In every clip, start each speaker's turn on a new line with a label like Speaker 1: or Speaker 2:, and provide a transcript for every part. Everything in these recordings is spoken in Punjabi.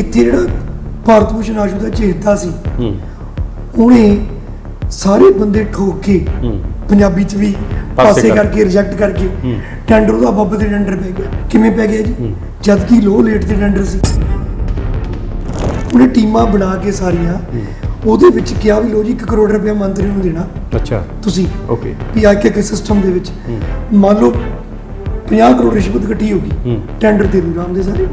Speaker 1: ਇੱਥੇ ਜਿਹੜਾ ਭਾਰਤ ਭੂਸ਼ਣ ਆਸ਼ੂ ਦਾ ਚੇਤਾ ਸੀ।
Speaker 2: ਹੂੰ।
Speaker 1: ਉਹਨੇ ਸਾਰੇ ਬੰਦੇ ਠੋਕ ਕੇ ਪੰਜਾਬੀ ਚ ਵੀ
Speaker 2: ਪਾਸੇ
Speaker 1: ਪਾਸੇ
Speaker 2: ਕਰ-
Speaker 1: ਕਰਕੇ ਰਿਜੈਕਟ ਕਰਕੇ। ਟੈਂਡਰ ਉਹਦਾ ਬੱਬ ਤੇ ਟੈਂਡਰ ਪੈ ਗਿਆ। ਕਿਵੇਂ ਪੈ ਗਿਆ ਜੀ। ਜਦ ਕਿ ਲੋ ਲੇਟ ਤੇ ਟੈਂਡਰ ਸੀ। ਉਹਨੇ ਟੀਮਾਂ ਬਣਾ ਕੇ ਸਾਰੀਆਂ ਉਹਦੇ ਵਿੱਚ ਕਿਹਾ ਵੀ ਲੋ ਜੀ 1 ਕਰੋੜ ਰੁਪਏ ਮੰਤਰੀ ਨੂੰ ਦੇਣਾ।
Speaker 2: ਅੱਛਾ।
Speaker 1: ਤੁਸੀਂ।
Speaker 2: ਓਕੇ।
Speaker 1: ਵੀ ਆ ਕੇ ਸਿਸਟਮ ਦੇ ਵਿੱਚ। ਮੰਨ ਲਓ 50 ਕਰੋੜ ਰਿਸ਼ਵਤ ਇਕੱਠੀ ਹੋ। ਗਈ ਟੈਂਡਰ ਦੇ ਦੂ ਰਾਮ ਦੇ ਸਾਰੇ।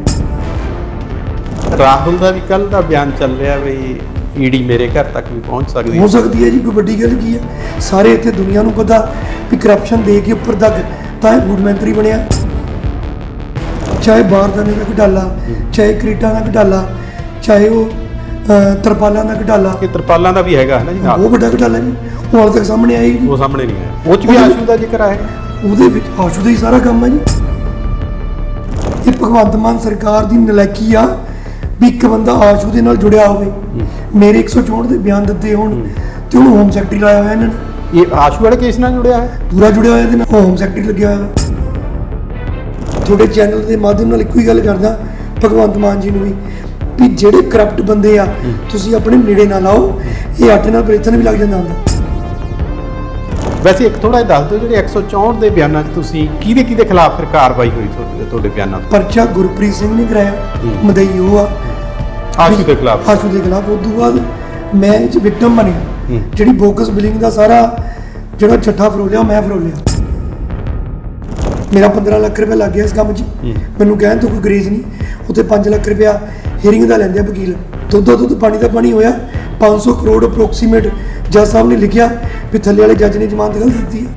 Speaker 2: ਰਾਹੁਲ ਦਾ ਵੀ ਕੱਲ ਦਾ ਬਿਆਨ ਚੱਲ ਰਿਹਾ ਵੀ ਈਡੀ ਮੇਰੇ ਘਰ ਤੱਕ ਵੀ ਪਹੁੰਚ ਸਕਦੀ
Speaker 1: ਹੋ।
Speaker 2: ਹੈ
Speaker 1: ਸਕਦੀ ਹੈ ਜੀ ਕੋਈ ਵੱਡੀ ਗੱਲ ਕੀ ਹੈ? ਸਾਰੇ ਇੱਥੇ ਦੁਨੀਆ ਨੂੰ ਪਤਾ ਵੀ ਕਰਪਸ਼ਨ ਦੇ ਕੇ ਉੱਪਰ ਤੱਕ ਤਾਂ ਇਹ ਫੂਡ ਮੰਤਰੀ ਬਣਿਆ। ਚਾਹੇ ਬਾਰਦਾਨੇ ਦਾ ਘਟਾਲਾ ਚਾਹੇ ਕ੍ਰੀਟਾ ਦਾ ਘਟਾਲਾ ਚਾਹੇ ਉਹ ਅਹ, ਤਰਪਾਲਾਂ ਦਾ ਘਟਾਲਾ।
Speaker 2: ਕਿ ਤਰਪਾਲਾਂ ਦਾ ਵੀ ਹੈਗਾ ਹੈ ਨਾ ਜੀ ਨਾਲ?
Speaker 1: ਬਹੁਤ ਵੱਡਾ ਘਟਾਲਾ ਜੀ। ਉਹ ਹਾਲ ਤੱਕ ਸਾਹਮਣੇ ਆਇਆ ਹੀ ਨਹੀਂ।
Speaker 2: ਉਹ ਸਾਹਮਣੇ ਨਹੀਂ ਆਇਆ। ਉਹ ਚ ਵੀ ਆਸ਼ੂ ਦਾ ਜ਼ਿਕਰ ਆਇਆ
Speaker 1: ਉਹਦੇ ਵਿੱਚ ਆਸ਼ੂ ਦਾ ਹੀ ਸਾਰਾ ਕੰਮ ਹੈ ਜੀ। ਇਹ ਭਗਵੰਤ ਮਾਨ ਸਰਕਾਰ ਦੀ ਨਲਾਇਕੀ ਆ। ਵੀ ਇੱਕ ਬੰਦਾ ਆਸ਼ੂ ਦੇ ਨਾਲ ਜੁੜਿਆ ਹੋਵੇ। ਮੇਰੇ 164 ਦੇ ਬਿਆਨ ਦਿੱਤੇ ਹੋਣ ਤੇ ਉਹਨੂੰ ਹੋਮ ਸੈਕਟਰੀ ਲਾਇਆ ਹੋਇਆ ਇਹਨਾਂ ਨੇ।
Speaker 2: ਇਹ ਆਸ਼ੂ ਵਾਲੇ ਕੇਸ ਨਾਲ ਜੁੜਿਆ ਹੈ
Speaker 1: ਪੂਰਾ ਜੁੜਿਆ ਹੋਇਆ ਇਹਦੇ ਨਾਲ। ਹੋਮ ਸੈਕਟਰੀ ਲੱਗਿਆ ਹੋਇਆ। ਤੁਹਾਡੇ ਚੈਨਲ ਦੇ ਮਾਧਿਅਮ ਨਾਲ ਇੱਕੋ ਹੀ ਗੱਲ ਕਰਦਾ ਭਗਵੰਤ ਮਾਨ ਜੀ ਨੂੰ ਵੀ ਵੀ ਜਿਹੜੇ ਕਰਪਟ ਬੰਦੇ ਆ ਤੁਸੀਂ ਆਪਣੇ ਨੇੜੇ ਨਾ ਲਾਓ ਇਹ ਆਟੇ ਨਾਲ ਬਰੇਤਨ ਵੀ ਲੱਗ ਜਾਂਦਾ ਹੁੰਦਾ।
Speaker 2: ਵੈਸੇ ਇੱਕ ਥੋੜਾ ਜਿਹਾ ਦੱਸ ਦਿਓ ਜਿਹੜੇ 164 ਦੇ ਬਿਆਨਾਂ 'ਚ ਤੁਸੀਂ ਕਿਹਦੇ ਕਿਹਦੇ ਖਿਲਾਫ ਫਿਰ ਕਾਰਵਾਈ ਹੋਈ ਤੁਹਾਡੇ ਬਿਆਨਾਂ ਤੋਂ?
Speaker 1: ਪਰਚਾ ਗੁਰਪ੍ਰੀਤ ਸਿੰਘ ਨੇ ਕਰਾਇਆ। ਮਦਈ ਉਹ ਆ।
Speaker 2: ਆਸ਼ੂ ਦੇ ਖਿਲਾਫ।
Speaker 1: ਆਸ਼ੂ ਦੇ ਖਿਲਾਫ। ਉਸ ਤੋਂ ਬਾਅਦ ਮੈਂ ਇਹ ਚ ਵਿਕਟਮ ਬਣਿਆ। ਜਿਹੜੀ ਬੋਕਸ ਬਿਲਿੰਗ ਦਾ ਸਾਰਾ ਜਿਹੜਾ ਚੱਠਾ ਫਰੋਲਿਆ ਮੈਂ ਫਰੋਲਿਆ। ਮੇਰਾ 15 ਲੱਖ ਰੁਪਏ ਲੱਗ ਗਿਆ ਇਸ ਕੰਮ 'ਚ। ਮੈਨੂੰ ਕਹਿਣ ਤੋਂ ਕੋਈ ਗਰੇਜ ਨਹੀਂ। ਉੱਥੇ 5 ਲੱਖ ਰੁਪਇਆ ਹੀਰਿੰਗ ਦਾ ਲੈਂਦੇ ਆ ਵਕੀਲ। ਦੁੱਧ ਦੁੱਧ ਪਾਣੀ ਦਾ ਪਾਣੀ ਹੋਇਆ। 500 ਕਰੋੜ ਅਪਰੋਕਸੀਮੇਟ ਜੱਜ ਸਾਹਿਬ ਨੇ ਲਿਖਿਆ ਵੀ ਥੱਲੇ ਵਾਲੇ ਜੱਜ ਨੇ ਜ਼ਮਾਨਤ ਗਲਤ ਦਿੱਤੀ ਹੈ।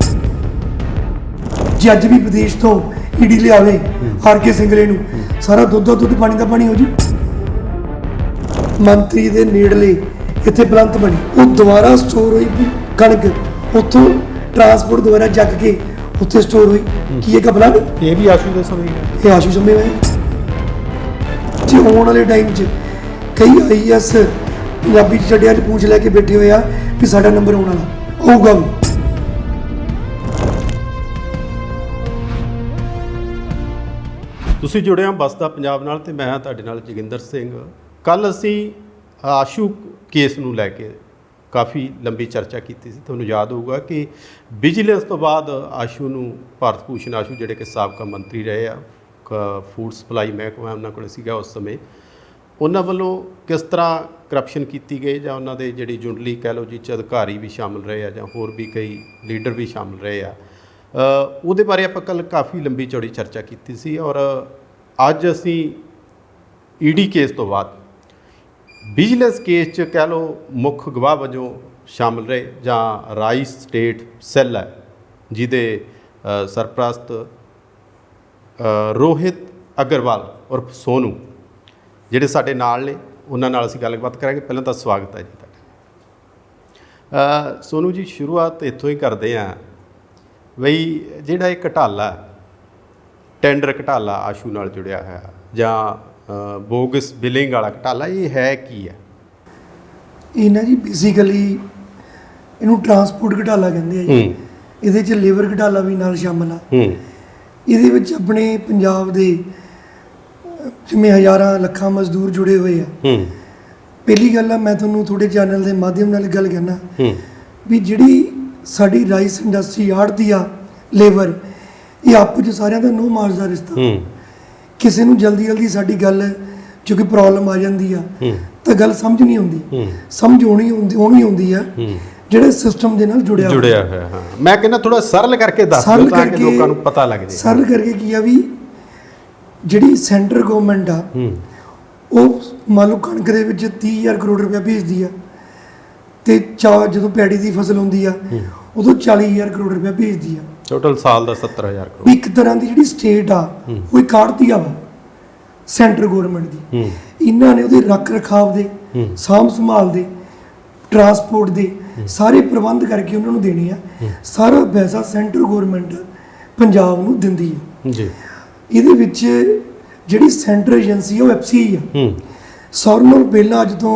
Speaker 1: ਜੱਜ ਵੀ ਵਿਦੇਸ਼ ਤੋਂ ਈਡੀ ਲਿਆਵੇ ਆਰ ਕੇ ਸਿੰਗਲੇ ਨੂੰ ਸਾਰਾ ਦੁੱਧ ਦੁੱਧ ਪਾਣੀ ਦਾ ਪਾਣੀ ਹੋ ਜੂ। ਮੰਤਰੀ ਦੇ ਨੇੜਲੇ ਇੱਥੇ ਬਲੰਤ ਬਣੀ। ਉਹ ਦੁਬਾਰਾ ਸਟੋਰ ਹੋਈ ਕਣਕ। ਉੱਥੋਂ ਟਰਾਂਸਪੋਰਟ ਦੁਬਾਰਾ ਜੱਗ ਕੇ ਉੱਥੇ ਸਟੋਰ ਹੋਈ। ਕੀ ਇਹ ਕਬਲਾ ਨਹੀਂ?
Speaker 2: ਇਹ ਵੀ ਆਸ਼ੂ ਦੇ ਸਮੇਂ ਹੀ ਹੈ
Speaker 1: ਇਹ ਆਸ਼ੂ ਸਮੇਂ ਹੋਏ ਜੇ ਆਉਣ ਵਾਲੇ ਟਾਈਮ 'ਚ ਕਈ ਆਈਐਸ ਪੰਜਾਬੀ 'ਚ ਛੱਡਿਆ 'ਚ ਪੂਛ ਲੈ ਕੇ ਬੈਠੇ ਹੋਏ ਆ ਵੀ ਸਾਡਾ ਨੰਬਰ ਆਉਣ ਵਾਲਾ। ਆਊਗਾ।
Speaker 2: ਤੁਸੀਂ ਜੁੜੇ ਹੋ ਬਸਦਾ ਪੰਜਾਬ ਨਾਲ ਤੇ ਮੈਂ ਹਾਂ ਤੁਹਾਡੇ ਨਾਲ ਜੋਗਿੰਦਰ ਸਿੰਘ। ਕੱਲ ਅਸੀਂ ਆਸ਼ੂ ਕੇਸ ਨੂੰ ਲੈ ਕੇ ਕਾਫੀ ਲੰਬੀ ਚਰਚਾ ਕੀਤੀ ਸੀ। ਤੁਹਾਨੂੰ ਯਾਦ ਹੋਊਗਾ ਕਿ ਵਿਜੀਲੈਂਸ ਤੋਂ ਬਾਅਦ ਆਸ਼ੂ ਨੂੰ ਭਾਰਤ ਭੂਸ਼ਣ ਆਸ਼ੂ ਜਿਹੜੇ ਕਿ ਸਾਬਕਾ ਮੰਤਰੀ ਰਹੇ ਆ ਫੂਡ ਸਪਲਾਈ ਮਹਿਕਮਾ ਉਹਨਾਂ ਕੋਲ ਸੀਗਾ ਉਸ ਸਮੇਂ। ਉਹਨਾਂ ਵੱਲੋਂ ਕਿਸ ਤਰ੍ਹਾਂ ਕਰਪਸ਼ਨ ਕੀਤੀ ਗਈ ਜਾਂ ਉਹਨਾਂ ਦੇ ਜਿਹੜੀ ਜੁੰਡਲੀ ਕਹਿ ਲਓ ਜੀ ਚ ਅਧਿਕਾਰੀ ਵੀ ਸ਼ਾਮਲ ਰਹੇ ਆ ਜਾਂ ਹੋਰ ਵੀ ਕਈ ਲੀਡਰ ਵੀ ਸ਼ਾਮਲ ਰਹੇ ਆ ਉਹਦੇ ਬਾਰੇ ਆਪਾਂ ਕੱਲ ਕਾਫੀ ਲੰਬੀ ਚੌੜੀ ਚਰਚਾ ਕੀਤੀ ਸੀ ਔਰ ਅੱਜ ਅਸੀਂ ਈਡੀ ਕੇਸ ਤੋਂ ਬਾਅਦ ਵਿਜੀਲੈਂਸ ਕੇਸ ਚ ਕਹਿ ਲਓ ਮੁੱਖ ਗਵਾਹ ਵਜੋਂ ਸ਼ਾਮਲ ਰਹੇ ਜਾਂ ਰਾਈਸ ਸਟੇਟ ਸੈੱਲ ਹੈ ਜਿਹਦੇ ਸਰਪ੍ਰਸਤ ਰੋਹਿਤ ਅਗਰਵਾਲ ਉਰਫ ਸੋਨੂ ਜਿਹੜੇ ਸਾਡੇ ਨਾਲ ਨੇ ਉਹਨਾਂ ਨਾਲ ਅਸੀਂ ਗੱਲਬਾਤ ਕਰਾਂਗੇ। ਪਹਿਲਾਂ ਤਾਂ ਸਵਾਗਤ ਹੈ ਜੀ ਤੁਹਾਡਾ। ਅ, ਸੋਨੂ ਜੀ ਸ਼ੁਰੂਆਤ ਇੱਥੋਂ ਹੀ ਕਰਦੇ ਆਂ ਬਈ ਜਿਹੜਾ ਇਹ ਘਟਾਲਾ ਟੈਂਡਰ ਘਟਾਲਾ ਆਸ਼ੂ ਨਾਲ ਜੁੜਿਆ ਹੋਇਆ ਜਾਂ ਬੋਗਸ ਬਿਲਿੰਗ ਵਾਲਾ ਘਟਾਲਾ ਇਹ ਹੈ ਕੀ ਹੈ?
Speaker 1: ਇਹ ਨਾ ਜੀ ਬੇਸਿਕਲੀ ਇਹਨੂੰ ਟਰਾਂਸਪੋਰਟ ਘਟਾਲਾ ਕਹਿੰਦੇ ਆ ਜੀ। ਇਹਦੇ 'ਚ ਲੇਬਰ ਘਟਾਲਾ ਵੀ ਨਾਲ ਸ਼ਾਮਲ ਆ। ਇਹਦੇ ਵਿੱਚ ਆਪਣੇ ਪੰਜਾਬ ਦੇ ਜਿਵੇਂ ਹਜ਼ਾਰਾਂ ਲੱਖਾਂ ਮਜ਼ਦੂਰ ਜੁੜੇ ਹੋਏ ਆ। ਪਹਿਲੀ ਗੱਲ ਆ ਮੈਂ ਤੁਹਾਨੂੰ ਤੁਹਾਡੇ ਚੈਨਲ ਦੇ ਮਾਧਿਅਮ ਨਾਲ ਗੱਲ ਕਰਨਾ ਵੀ ਜਿਹੜੀ ਸਾਡੀ ਰਾਈਸ ਇੰਡਸਟਰੀ ਆੜਦੀ ਆ ਲੇਬਰ ਇਹ ਆਪਸ ਚ ਸਾਰਿਆਂ ਦਾ ਨੋ ਮਾਰਜ ਦਾ ਰਿਸ਼ਤਾ।
Speaker 2: ਹੂੰ।
Speaker 1: ਕਿਸੇ ਨੂੰ ਜਲਦੀ ਜਲਦੀ ਸਾਡੀ ਗੱਲ ਜੋ ਕਿ ਪ੍ਰੋਬਲਮ ਆ ਜਾਂਦੀ ਆ
Speaker 2: ਹੂੰ।
Speaker 1: ਤਾਂ ਗੱਲ ਸਮਝ ਨਹੀਂ ਆਉਂਦੀ।
Speaker 2: ਹੂੰ।
Speaker 1: ਸਮਝ ਹੋਣੀ ਹੁੰਦੀ ਹੋਣੀ ਹੁੰਦੀ ਆ
Speaker 2: ਹੂੰ।
Speaker 1: ਜਿਹੜੇ ਸਿਸਟਮ ਦੇ ਨਾਲ ਜੁੜਿਆ ਹੋਇਆ।
Speaker 2: ਜੁੜਿਆ ਹੋਇਆ। ਹਾਂ। ਮੈਂ ਕਹਿੰਦਾ ਥੋੜਾ ਸਰਲ ਕਰਕੇ ਦੱਸ ਦਿਓ ਤਾਂ ਕਿ ਲੋਕਾਂ ਨੂੰ ਪਤਾ ਲੱਗ ਜਾਏ।
Speaker 1: ਸਰਲ ਕਰਕੇ ਕੀ ਆ ਵੀ ਜਿਹੜੀ ਸੈਂਟਰ ਗਵਰਨਮੈਂਟ ਆ
Speaker 2: ਹੂੰ।
Speaker 1: ਉਹ ਮੰਨ ਲਓ ਕਣਕ ਦੇ ਵਿੱਚ 30000 ਕਰੋੜ ਰੁਪਇਆ ਭੇਜਦੀ ਆ ਤੇ ਚਾ ਜਦੋਂ ਪੈੜੀ ਦੀ ਫਸਲ ਹੁੰਦੀ ਆ ਉਦੋਂ 40000 ਕਰੋੜ ਰੁਪਇਆ ਭੇਜਦੀ ਆ।
Speaker 2: ਟੋਟਲ ਸਾਲ ਦਾ 70000 ਕਰੋੜ।
Speaker 1: ਵੀ ਇੱਕ ਤਰ੍ਹਾਂ ਦੀ ਜਿਹੜੀ ਸਟੇਟ ਆ ਉਹ ਇੱਕ ਆੜਤੀ ਆ ਵਾ ਸੈਂਟਰ ਗਵਰਨਮੈਂਟ ਦੀ।
Speaker 2: ਹੂੰ।
Speaker 1: ਇਹਨਾਂ ਨੇ ਉਹਦੇ ਰੱਖ ਰਖਾਵ ਦੇ
Speaker 2: ਹੂੰ।
Speaker 1: ਸਾਂਭ ਸੰਭਾਲ ਦੇ ਟਰਾਂਸਪੋਰਟ ਦੇ ਸਾਰੇ ਪ੍ਰਬੰਧ ਕਰਕੇ ਉਹਨਾਂ ਨੂੰ ਦੇਣੇ ਆ। ਸਾਰਾ ਪੈਸਾ ਸੈਂਟਰ ਗਵਰਨਮੈਂਟ ਪੰਜਾਬ ਨੂੰ ਦਿੰਦੀ ਆ।
Speaker 2: ਜੀ।
Speaker 1: ਇਹਦੇ ਵਿੱਚ ਜਿਹੜੀ ਸੈਂਟਰ ਏਜੰਸੀ ਆ ਉਹ ਐਫਸੀਆਈ ਆ।
Speaker 2: ਹੂੰ।
Speaker 1: ਸੌਰ ਨਾਲ ਪਹਿਲਾਂ ਅੱਜ ਤੋਂ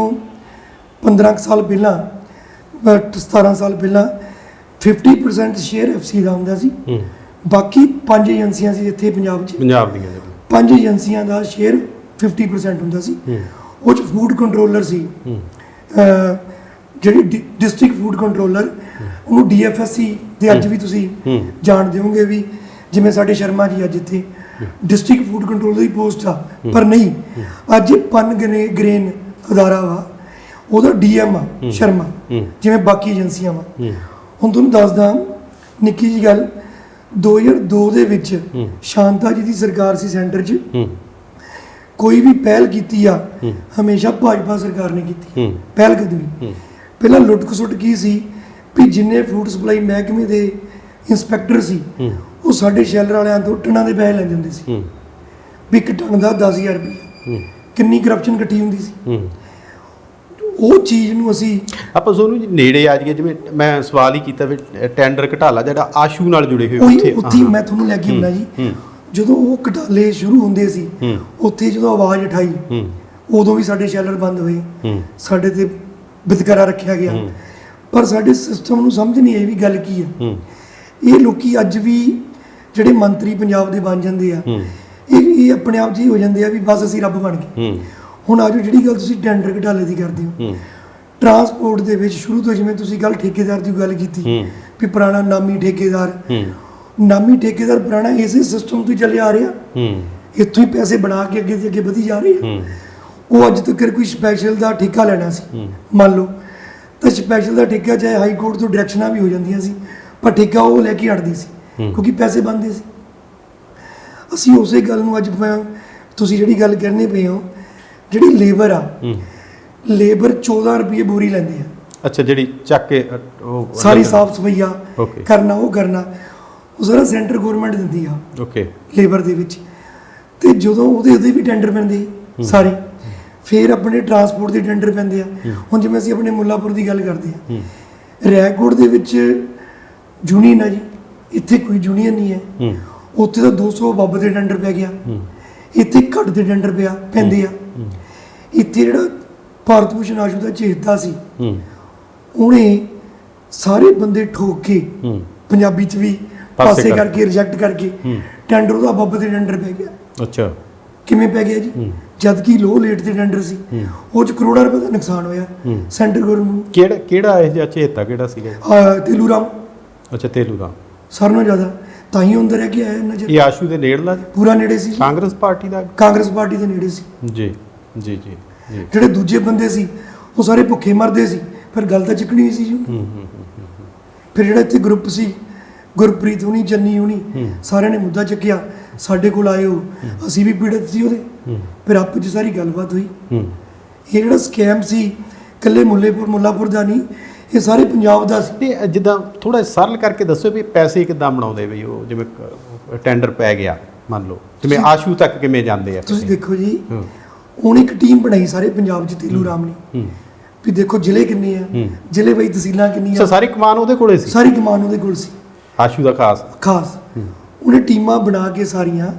Speaker 1: 15 ਕੁ ਸਾਲ ਪਹਿਲਾਂ ਬਟ 17 ਸਾਲ ਪਹਿਲਾਂ 50% ਸ਼ੇਅਰ ਐਫਸੀ ਦਾ ਹੁੰਦਾ ਸੀ।
Speaker 2: ਹੂੰ।
Speaker 1: ਬਾਕੀ ਪੰਜ ਏਜੰਸੀਆਂ ਸੀ ਇੱਥੇ ਪੰਜਾਬ 'ਚ।
Speaker 2: ਪੰਜਾਬ ਦੀਆਂ ਜਿਹੜੀਆਂ
Speaker 1: ਪੰਜ ਏਜੰਸੀਆਂ ਦਾ ਸ਼ੇਅਰ 50% ਹੁੰਦਾ ਸੀ।
Speaker 2: ਹੂੰ।
Speaker 1: ਉਹ ਚ ਫੂਡ ਕੰਟਰੋਲਰ ਸੀ।
Speaker 2: ਹੂੰ।
Speaker 1: ਜਿਹੜੀ ਡਿਸਟ੍ਰਿਕਟ ਫੂਡ ਕੰਟਰੋਲਰ ਉਹਨੂੰ ਡੀਐਫਐਸਸੀ ਦੇ ਅੱਜ ਵੀ ਤੁਸੀਂ। ਜਾਣਦੇ ਹੋਵੋਗੇ ਵੀ ਜਿਵੇਂ ਸਾਡੇ ਸ਼ਰਮਾ ਜੀ ਅੱਜ ਇੱਥੇ ਡਿਸਟ੍ਰਿਕਟ ਫੂਡ ਕੰਟਰੋਲਰ ਦੀ ਪੋਸਟ ਆ ਪਰ ਨਹੀਂ। ਅੱਜ ਪਨ ਗ੍ਰੇ ਗ੍ਰੇਨ ਅਦਾਰਾ ਵਾ ਉਹਦਾ ਡੀਐਮ ਆ ਸ਼ਰਮਾ। ਜਿਵੇਂ ਬਾਕੀ ਏਜੰਸੀਆਂ ਵਾ। ਹੁਣ ਤੁਹਾਨੂੰ ਦੱਸਦਾ ਨਿੱਕੀ ਜੀ ਗੱਲ 2002 ਦੇ ਵਿੱਚ। ਸ਼ਾਂਤਾ ਜੀ ਦੀ ਸਰਕਾਰ ਸੀ ਸੈਂਟਰ 'ਚ। ਕੋਈ ਵੀ ਪਹਿਲ ਕੀਤੀ ਆ। ਹਮੇਸ਼ਾ ਭਾਜਪਾ ਸਰਕਾਰ ਨੇ ਕੀਤੀ। ਪਹਿਲ ਕਦਮੀ ਪਹਿਲਾਂ ਲੁੱਟ ਖਸੁੱਟ ਕੀ ਸੀ? ਵੀ ਜਿੰਨੇ ਫੂਡ ਸਪਲਾਈ ਮਹਿਕਮੇ ਦੇ ਇੰਸਪੈਕਟਰ ਸੀ ਉਹ ਸਾਡੇ ਸ਼ੈਲਰ ਵਾਲਿਆਂ ਤੋਂ ਟਨਾਂ ਦੇ ਪੈਸੇ ਲੈਂਦੇ ਹੁੰਦੇ ਸੀ। ਵੀ ਇੱਕ ਟਨ ਦਾ 10000 ਰੁਪਏ ਕਿੰਨੀ ਕਰਪਸ਼ਨ ਇਕੱਠੀ ਹੁੰਦੀ ਸੀ। ਉਹ ਚੀਜ਼ ਨੂੰ ਅਸੀਂ
Speaker 2: ਆਪਾਂ ਸੋਨੂੰ ਜੀ ਨੇੜੇ ਆ ਜਾਈਏ ਜਿਵੇਂ ਮੈਂ ਸਵਾਲ ਹੀ ਕੀਤਾ ਵੀ ਟੈਂਡਰ ਘਟਾਲਾ ਜਿਹੜਾ ਆਸ਼ੂ ਨਾਲ ਜੁੜੇ ਹੋਏ
Speaker 1: ਉੱਥੇ। ਹਾਂ। ਮੈਂ ਤੁਹਾਨੂੰ ਲੈ ਕੇ ਆਉਣਾ ਜੀ। ਜਦੋਂ ਉਹ ਘਟਾਲੇ ਸ਼ੁਰੂ ਹੁੰਦੇ ਸੀ ਉੱਥੇ ਜਦੋਂ ਆਵਾਜ਼ ਉਠਾਈ ਉਦੋਂ ਵੀ ਸਾਡੇ ਸ਼ੈਲਰ ਬੰਦ ਹੋਏ। ਸਾਡੇ ਤੇ ਵਿਤਕਰਾ ਰੱਖਿਆ ਗਿਆ। ਪਰ ਸਾਡੇ ਸਿਸਟਮ ਨੂੰ ਸਮਝ ਨਹੀਂ ਆਈ ਵੀ ਗੱਲ ਕੀ
Speaker 2: ਹੂੰ।
Speaker 1: ਇਹ ਲੋਕੀ ਅੱਜ ਵੀ ਜਿਹੜੇ ਮੰਤਰੀ ਪੰਜਾਬ ਦੇ ਬਣ ਜਾਂਦੇ ਆ ਇਹ ਇਹ ਆਪਣੇ ਆਪ 'ਚ ਹੀ ਹੋ ਜਾਂਦੇ ਆ ਵੀ ਬਸ ਅਸੀਂ ਰੱਬ ਬਣ ਗਏ। ਹੁਣ ਆਜੋ ਜਿਹੜੀ ਗੱਲ ਤੁਸੀਂ ਟੈਂਡਰ ਘਟਾਲੇ ਦੀ ਕਰਦੇ ਹੋ। ਟਰਾਂਸਪੋਰਟ ਦੇ ਵਿੱਚ ਸ਼ੁਰੂ ਤੋਂ ਜਿਵੇਂ ਤੁਸੀਂ ਗੱਲ ਠੇਕੇਦਾਰ ਦੀ ਗੱਲ ਕੀਤੀ ਵੀ ਪੁਰਾਣਾ ਨਾਮੀ ਠੇਕੇਦਾਰ। ਨਾਮੀ ਠੇਕੇਦਾਰ ਪੁਰਾਣਾ ਇਸੇ ਸਿਸਟਮ ਤੋਂ ਚੱਲੇ ਆ ਰਿਹਾ। ਇੱਥੋਂ ਹੀ ਪੈਸੇ ਬਣਾ ਕੇ ਅੱਗੇ ਦੀ ਅੱਗੇ ਵਧੀ ਜਾ ਰਹੇ ਆ।
Speaker 2: ਹੂੰ।
Speaker 1: ਉਹ ਅੱਜ ਤੱਕ ਕੋਈ ਸਪੈਸ਼ਲ ਦਾ ਠੇਕਾ ਲੈਣਾ ਸੀ। ਮੰਨ ਲਓ ਤਾਂ ਸਪੈਸ਼ਲ ਦਾ ਠੇਕਾ ਚਾਹੇ ਹਾਈ ਕੋਰਟ ਤੋਂ ਡਾਇਰੈਕਸ਼ਨਾਂ ਵੀ ਹੋ ਜਾਂਦੀਆਂ ਸੀ ਪਰ ਠੇਕਾ ਉਹ ਲੈ ਕੇ ਹਟਦੀ ਸੀ। ਕਿਉਂਕਿ ਪੈਸੇ ਬਣਦੇ ਸੀ। ਅਸੀਂ ਉਸੇ ਗੱਲ ਨੂੰ ਅੱਜ ਤੁਸੀਂ ਜਿਹੜੀ ਗੱਲ ਕਰਨੇ ਪਏ ਹੋ ਜਿਹੜੀ ਲੇਬਰ ਆ ਲੇਬਰ 14 ਰੁਪਏ ਬੋਰੀ ਲੈਂਦੇ ਆ।
Speaker 2: ਅੱਛਾ ਜਿਹੜੀ ਚੱਕ ਕੇ ਉਹ
Speaker 1: ਸਾਰੀ ਸਾਫ਼ ਸਫਾਈਆ
Speaker 2: Okay.
Speaker 1: ਕਰਨਾ ਉਹ ਕਰਨਾ ਉਹ ਸਾਰਾ ਸੈਂਟਰ ਗਵਰਨਮੈਂਟ ਦਿੰਦੀ ਆ
Speaker 2: ਓਕੇ।
Speaker 1: ਲੇਬਰ ਦੇ ਵਿੱਚ। ਤੇ ਜਦੋਂ ਉਹਦੇ ਉਹਦੇ ਵੀ ਟੈਂਡਰ ਪੈਂਦੇ ਸਾਰੇ ਫਿਰ ਆਪਣੇ ਟਰਾਂਸਪੋਰਟ ਦੇ ਟੈਂਡਰ ਪੈਂਦੇ ਆ। ਹੁਣ ਜਿਵੇਂ ਅਸੀਂ ਆਪਣੇ ਮੁੱਲਾਪੁਰ ਦੀ ਗੱਲ ਕਰਦੇ ਆ। ਰੈਕੋਰਡ ਦੇ ਵਿੱਚ ਯੂਨੀਅਨ ਆ ਜੀ ਇੱਥੇ ਕੋਈ ਯੂਨੀਅਨ ਨਹੀਂ ਹੈ।
Speaker 2: ਹੂੰ।
Speaker 1: ਉੱਥੇ ਤਾਂ 200 ਬੱਬ ਦੇ ਟੈਂਡਰ ਪੈ ਗਿਆ। ਇੱਥੇ ਘੱਟ ਦੇ ਟੈਂਡਰ ਪਿਆ ਪੈਂਦੇ ਆ। ਇੱਥੇ ਜਿਹੜਾ ਭਾਰਤ ਭੂਸ਼ਣ ਆਸ਼ੂ ਦਾ ਚੇਤਾ ਸੀ ਉਹਨੇ ਸਾਰੇ ਬੰਦੇ ਠੋਕ ਕੇ ਪੰਜਾਬੀ ਚ ਵੀ
Speaker 2: ਪਾਸੇ
Speaker 1: ਪਾਸੇ
Speaker 2: ਕਰ-
Speaker 1: ਕਰਕੇ ਰਿਜੈਕਟ ਕਰਕੇ। ਟੈਂਡਰ ਉਹਦਾ ਬੱਬ ਦੇ ਟੈਂਡਰ ਪੈ ਗਿਆ।
Speaker 2: ਅੱਛਾ।
Speaker 1: ਕਿਵੇਂ ਪੈ ਗਿਆ ਜੀ। ਜਦ ਕਿ ਲੋ ਰੇਟ ਦੇ ਟੈਂਡਰ ਸੀ। ਉਹ ਚ ਕਰੋੜਾਂ ਰੁਪਏ ਦਾ ਨੁਕਸਾਨ ਹੋਇਆ। ਸੈਂਟਰ ਗਵਰਨਮੈਂਟ
Speaker 2: ਕਿਹੜਾ ਕਿਹੜਾ ਇਹ ਜਿਹਾ ਚੇਤਾ ਕਿਹੜਾ ਸੀਗਾ?
Speaker 1: ਨੂੰ ਤੇਲੂ ਰਾਮ
Speaker 2: ਅੱਛਾ ਤੇਲੂ ਦਾ
Speaker 1: ਸਾਰਿਆਂ ਨਾਲੋਂ ਜ਼ਿਆਦਾ। ਤਾਂ ਹੀ ਅੰਦਰ ਰਹਿ ਕੇ ਆਇਆ ਨਜ਼ਰ
Speaker 2: ਇਹ ਆਸ਼ੂ ਦੇ ਨੇੜਲਾ?
Speaker 1: ਪੂਰਾ ਨੇੜੇ ਸੀ।
Speaker 2: ਕਾਂਗਰਸ ਪਾਰਟੀ ਦਾ?
Speaker 1: ਕਾਂਗਰਸ ਪਾਰਟੀ ਦੇ ਨੇੜੇ ਸੀ।
Speaker 2: ਜੀ। ਜੀ ਜੀ ਜੀ।
Speaker 1: ਜਿਹੜੇ ਦੂਜੇ ਬੰਦੇ ਸੀ ਉਹ ਸਾਰੇ ਭੁੱਖੇ ਮਰਦੇ ਸੀ ਪਰ ਗੱਲ ਤਾਂ ਚੱਕਣੀ ਸੀ ਜੀ।
Speaker 2: ਹੂੰ ਹੂੰ
Speaker 1: ਫਿਰ ਜਿਹੜਾ ਇੱਥੇ ਗਰੁੱਪ ਸੀ ਗੁਰਪ੍ਰੀਤ ਹੁਣੀ ਚੰਨੀ ਹੁਣੀ। ਸਾਰਿਆਂ ਨੇ ਮੁੱਦਾ ਚੱਕਿਆ ਸਾਡੇ ਕੋਲ ਆਏ ਹੋ। ਅਸੀਂ ਵੀ ਪੀੜਤ ਸੀ ਉਹਦੇ। ਫਿਰ ਆਪਸ ਚ ਸਾਰੀ ਗੱਲਬਾਤ ਹੋਈ। ਇਹ ਜਿਹੜਾ ਸਕੈਮ ਸੀ ਕੱਲੇ ਮੁੱਲੇਪੁਰ ਮੁੱਲਾਪੁਰ ਦਾ ਨਹੀਂ ਇਹ ਸਾਰੇ ਪੰਜਾਬ ਦਾ ਸੀ।
Speaker 2: ਜਿੱਦਾਂ ਥੋੜਾ ਸਰਲ ਕਰਕੇ ਦੱਸੋ ਵੀ ਪੈਸੇ ਕਿੱਦਾਂ ਬਣਾਉਂਦੇ ਬਈ ਉਹ ਜਿਵੇਂ ਟੈਂਡਰ ਪੈ ਗਿਆ ਮੰਨ ਲਓ। ਜਿਵੇਂ ਆਸ਼ੂ ਤੱਕ ਕਿਵੇਂ ਜਾਂਦੇ ਆ
Speaker 1: ਤੁਸੀਂ ਦੇਖੋ ਜੀ ਹੁਣ ਇੱਕ ਟੀਮ ਬਣਾਈ ਸਾਰੇ ਪੰਜਾਬ 'ਚ ਤੇਲੂ ਰਾਮ ਨੇ। ਵੀ ਦੇਖੋ ਜ਼ਿਲ੍ਹੇ ਕਿੰਨੇ ਆ। ਜ਼ਿਲ੍ਹੇ ਬਈ ਤਹਿਸੀਲਾਂ ਕਿੰਨੀਆਂ?
Speaker 2: ਸਾਰੀ ਕਮਾਨ ਉਹਦੇ ਕੋਲੇ ਸੀ?
Speaker 1: ਸਾਰੀ ਕਮਾਨ ਉਹਦੇ ਕੋਲ ਸੀ।
Speaker 2: ਆਸ਼ੂ ਦਾ ਖਾਸ?
Speaker 1: ਖਾਸ। ਉਹਨੇ ਟੀਮਾਂ ਬਣਾ ਕੇ ਸਾਰੀਆਂ।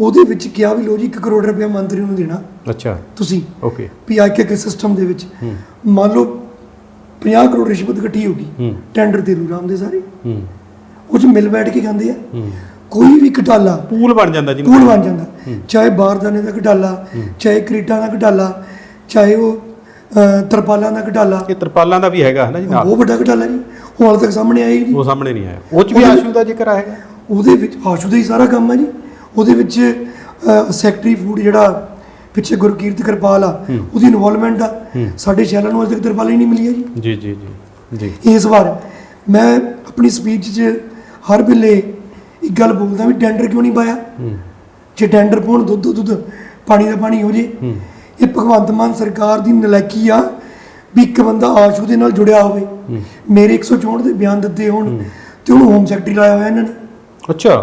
Speaker 1: ਉਹਦੇ ਵਿੱਚ ਕਿਹਾ ਵੀ ਲੋ ਜੀ 1 ਕਰੋੜ ਰੁਪਏ ਮੰਤਰੀ ਨੂੰ ਦੇਣਾ।
Speaker 2: ਅੱਛਾ।
Speaker 1: ਤੁਸੀਂ।
Speaker 2: ਓਕੇ।
Speaker 1: ਵੀ ਅੱਜ ਕੇ ਸਿਸਟਮ ਦੇ ਵਿੱਚ। ਮੰਨ ਲਓ 50 ਕਰੋੜ ਰਿਸ਼ਵਤ ਇਕੱਠੀ ਹੋ ਗਈ ਟੈਂਡਰ ਤੇਲੂ ਰਾਮ ਦੇ ਸਾਰੇ। ਉਹ 'ਚ ਮਿਲ ਬੈਠ ਕੇ ਖਾਂਦੇ ਆ। ਕੋਈ ਵੀ ਘਟਾਲਾ
Speaker 2: ਪੂਲ ਬਣ ਜਾਂਦਾ ਜੀ
Speaker 1: ਪੂਲ ਬਣ ਜਾਂਦਾ। ਚਾਹੇ ਬਾਰਦਾਨੇ ਦਾ ਘਟਾਲਾ ਚਾਹੇ ਕ੍ਰੀਟਾਂ ਦਾ ਘਟਾਲਾ ਚਾਹੇ ਉਹ ਤਰਪਾਲਾਂ ਦਾ ਘਟਾਲਾ।
Speaker 2: ਇਹ ਤਰਪਾਲਾਂ ਦਾ ਵੀ ਹੈਗਾ ਹੈ ਨਾ ਜੀ ਨਾਲ।
Speaker 1: ਬਹੁਤ ਵੱਡਾ ਘਟਾਲਾ ਜੀ। ਹਾਲ ਤੱਕ ਸਾਹਮਣੇ ਆਇਆ ਨਹੀਂ।
Speaker 2: ਉਹ ਸਾਹਮਣੇ ਨਹੀਂ ਆਇਆ। ਉਹ ਚ ਵੀ ਆਸ਼ੂ ਦਾ ਜ਼ਿਕਰ ਆਏਗਾ
Speaker 1: ਉਹਦੇ ਵਿੱਚ ਆਸ਼ੂ ਦਾ ਹੀ ਸਾਰਾ ਕੰਮ ਹੈ ਜੀ। ਉਹਦੇ ਵਿੱਚ ਸੈਕਟਰੀ ਫੂਡ ਜਿਹੜਾ ਪਿੱਛੇ ਗੁਰਕੀਰਤ ਕਿਰਪਾਲ ਆ। ਉਹਦੀ ਇਨਵੋਲਵਮੈਂਟ ਆ। ਸਾਡੇ ਸ਼ੈਲਾਂ ਨੂੰ ਅਜੇ ਤੱਕ ਤਰਪਾਲ ਹੀ ਨਹੀਂ ਮਿਲੀ ਹੈ ਜੀ।
Speaker 2: ਜੀ ਜੀ ਜੀ ਜੀ।
Speaker 1: ਇਸ ਵਾਰ ਮੈਂ ਆਪਣੀ ਸਪੀਚ 'ਚ ਹਰ ਵੇਲੇ ਇੱਕ ਗੱਲ ਬੋਲਦਾ ਵੀ ਟੈਂਡਰ ਕਿਉਂ ਨਹੀਂ ਪਾਇਆ? ਜੇ ਟੈਂਡਰ ਪਾਉਣ ਦੁੱਧ ਦੁੱਧ ਪਾਣੀ ਦਾ ਪਾਣੀ ਹੋ ਜੇ। ਇਹ ਭਗਵੰਤ ਮਾਨ ਸਰਕਾਰ ਦੀ ਨਲਾਇਕੀ ਆ ਵੀ ਇੱਕ ਬੰਦਾ ਆਸ਼ੂ ਦੇ ਨਾਲ ਜੁੜਿਆ ਹੋਵੇ। ਮੇਰੇ 164 ਦੇ ਬਿਆਨ ਦਿੱਤੇ ਹੋਣ। ਤੇ ਉਹਨੂੰ ਹੋਮ ਸੈਕਟਰੀ ਲਾਇਆ ਹੋਇਆ ਇਹਨਾਂ ਨੇ।
Speaker 2: ਅੱਛਾ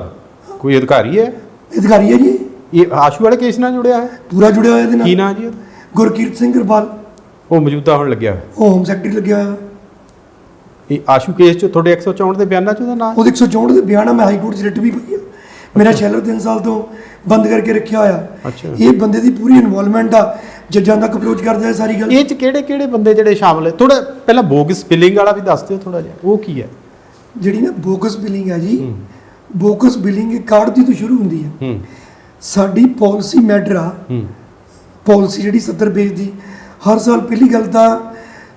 Speaker 2: ਕੋਈ ਅਧਿਕਾਰੀ ਹੈ?
Speaker 1: ਅਧਿਕਾਰੀ ਹੈ ਜੀ
Speaker 2: ਇਹ। ਆਸ਼ੂ ਵਾਲੇ ਕੇਸ ਨਾਲ ਜੁੜਿਆ ਹੈ?
Speaker 1: ਪੂਰਾ ਜੁੜਿਆ ਹੋਇਆ ਇਹਦੇ
Speaker 2: ਕੀ
Speaker 1: ਨਾਲ
Speaker 2: ਨਾਂ ਜੀ?
Speaker 1: ਗੁਰਕੀਰਤ ਸਿੰਘ ਕਿਰਪਾਲ
Speaker 2: ਉਹ ਮੌਜੂਦਾ ਹੁਣ ਲੱਗਿਆ।
Speaker 1: ਉਹ ਹੋਮ ਸੈਕਟਰੀ ਲੱਗਿਆ ਹੋਇਆ।
Speaker 2: ਇਹ ਆਸ਼ੂ ਕੇਸ ਚ ਤੁਹਾਡੇ 164 ਦੇ ਬਿਆਨਾਂ ਚ ਉਹਦਾ ਨਾਂ? ਹੈ?
Speaker 1: ਉਹਦੇ 164 ਦੇ ਬਿਆਨ ਆ ਮੈਂ ਹਾਈ ਕੋਰਟ 'ਚ ਰਿਟ ਵੀ ਪਈ ਆ। ਮੇਰਾ ਸ਼ੈਲਰ 3 ਸਾਲ ਤੋਂ ਬੰਦ ਕਰਕੇ ਰੱਖਿਆ ਹੋਇਆ। ਇਹ ਬੰਦੇ ਦੀ ਪੂਰੀ ਇਨਵੋਲਵਮੈਂਟ ਆ। ਜੱਜਾਂ ਤੱਕ ਅਪਰੋਚ ਕਰਦਾ ਹੈ ਸਾਰੀ ਗੱਲ।
Speaker 2: ਇਹ ਚ ਕਿਹੜੇ ਕਿਹੜੇ ਬੰਦੇ ਜਿਹੜੇ ਸ਼ਾਮਲ ਹੈ ਥੋੜਾ ਪਹਿਲਾਂ ਬੋਗਸ ਬਿਲਿੰਗ ਵਾਲਾ ਵੀ ਦੱਸ ਦਿਓ ਥੋੜਾ ਜਿਹਾ। ਉਹ ਕੀ ਹੈ?
Speaker 1: ਜਿਹੜੀ ਨਾ ਬੋਕਸ ਬਿਲਿੰਗ ਹੈ ਜੀ
Speaker 2: ਹੂੰ।
Speaker 1: ਬੋਕਸ ਬਿਲਿੰਗ ਕਾਰਡ ਦੀ ਤੋਂ ਸ਼ੁਰੂ ਹੁੰਦੀ ਹੈ। ਸਾਡੀ ਪਾਲਿਸੀ ਮੈਟਰ ਆ। ਪਾਲਿਸੀ ਜਿਹੜੀ 70 ਪੇਜ ਦੀ ਹਰ ਸਾਲ ਪਹਿਲੀ ਗੱਲ ਤਾਂ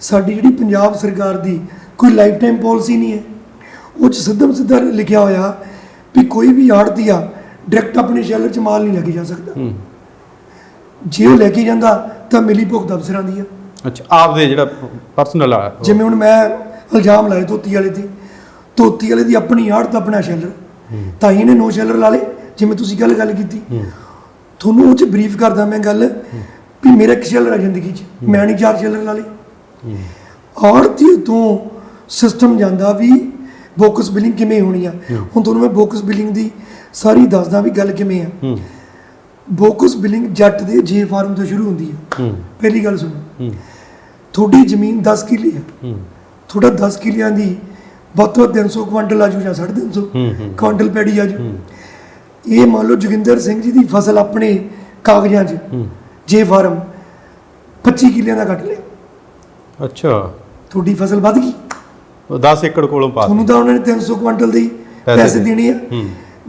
Speaker 1: ਸਾਡੀ ਜਿਹੜੀ ਪੰਜਾਬ ਸਰਕਾਰ ਦੀ ਕੋਈ ਲਾਈਫ ਟਾਈਮ ਪਾਲਿਸੀ ਨਹੀਂ ਹੈ। ਉਹ ਚ ਸਿੱਧਮ ਸਿੱਧਾ ਲਿਖਿਆ ਹੋਇਆ ਵੀ ਕੋਈ ਵੀ ਆੜ੍ਹਤੀ ਆ ਡਾਇਰੈਕਟ ਆਪਣੇ ਸ਼ੈਲਰ ਚ ਮਾਲ ਨਹੀਂ ਲੈ ਕੇ ਜਾ ਸਕਦਾ। ਜੇ ਉਹ ਲੈ ਕੇ ਜਾਂਦਾ ਤਾਂ ਮਿਲੀ ਭੁਗਤ ਅਫਸਰਾਂ ਦੀ ਆ।
Speaker 2: ਅੱਛਾ ਆਪਦੇ ਜਿਹੜਾ ਪਰਸਨਲ ਆ।
Speaker 1: ਜਿਵੇਂ ਹੁਣ ਮੈਂ ਇਲਜ਼ਾਮ ਲਾਏ ਧੋਤੀ ਵਾਲੇ ਤੇ। ਧੋਤੀ ਵਾਲੇ ਦੀ ਆਪਣੀ ਆੜਤ ਆਪਣਾ ਸ਼ੈਲਰ ਤਾਂ ਹੀ ਇਹਨੇ ਨੋ ਸ਼ੈਲਰ ਲਾ ਲੇ ਜਿਵੇਂ ਤੁਸੀਂ ਗੱਲ ਗੱਲ ਕੀਤੀ। ਤੁਹਾਨੂੰ ਉਹ ਚ ਬਰੀਫ ਕਰਦਾ ਮੈਂ ਗੱਲ ਵੀ ਮੇਰਾ ਇੱਕ ਸ਼ੈਲਰ ਆ ਜ਼ਿੰਦਗੀ 'ਚ। ਮੈਂ ਨਹੀਂ ਚਾਰ ਸ਼ੈਲਰ ਲਾ ਲੇ ਆੜਤੀ ਤੋਂ ਸਿਸਟਮ ਜਾਂਦਾ ਵੀ ਬੋਕਸ ਬਿਲਿੰਗ ਕਿਵੇਂ ਹੋਣੀ ਆ? ਹੁਣ ਤੁਹਾਨੂੰ ਮੈਂ ਬੋਕਸ ਬਿਲਿੰਗ ਦੀ ਸਾਰੀ ਦੱਸਦਾ ਵੀ ਗੱਲ ਕਿਵੇਂ ਆ। ਬੋਕਸ ਬਿਲਿੰਗ ਜੱਟ ਦੇ ਜੇ ਫਾਰਮ ਤੋਂ ਸ਼ੁਰੂ ਹੁੰਦੀ ਆ।
Speaker 2: ਹੂੰ।
Speaker 1: ਪਹਿਲੀ ਗੱਲ ਸੁਣੋ। ਤੁਹਾਡੀ ਜ਼ਮੀਨ 10 ਕਿੱਲੇ ਆ।
Speaker 2: ਹੂੰ।
Speaker 1: ਤੁਹਾਡਾ 10 ਕਿੱਲਿਆਂ ਦੀ ਵੱਧ ਤੋਂ ਵੱਧ 300 ਕੁਇੰਟਲ ਆਜੂ ਜਾਂ 350
Speaker 2: ਹੂੰ, ਹੂੰ।
Speaker 1: ਕੁਇੰਟਲ ਪੈੜੀ ਆਜੂ।
Speaker 2: ਹੂੰ।
Speaker 1: ਇਹ ਮੰਨ ਲਓ ਜੋਗਿੰਦਰ ਸਿੰਘ ਜੀ ਦੀ ਫਸਲ ਆਪਣੇ ਕਾਗਜ਼ਾਂ 'ਚ। ਜੇ ਫਾਰਮ 25 ਕਿੱਲਿਆਂ ਦਾ ਕੱਟ ਲਿਆ।
Speaker 2: ਅੱਛਾ।
Speaker 1: ਤੁਹਾਡੀ ਫਸਲ ਵੱਧ ਗਈ।
Speaker 2: 10 ਏਕੜ ਕੋਲੋਂ ਪਾ
Speaker 1: ਤੁਹਾਨੂੰ ਤਾਂ ਉਹਨਾਂ ਨੇ 300 ਕੁਇੰਟਲ ਦੇ
Speaker 2: ਪੈਸੇ
Speaker 1: ਪੈਸੇ ਦੇਣੇ ਆ।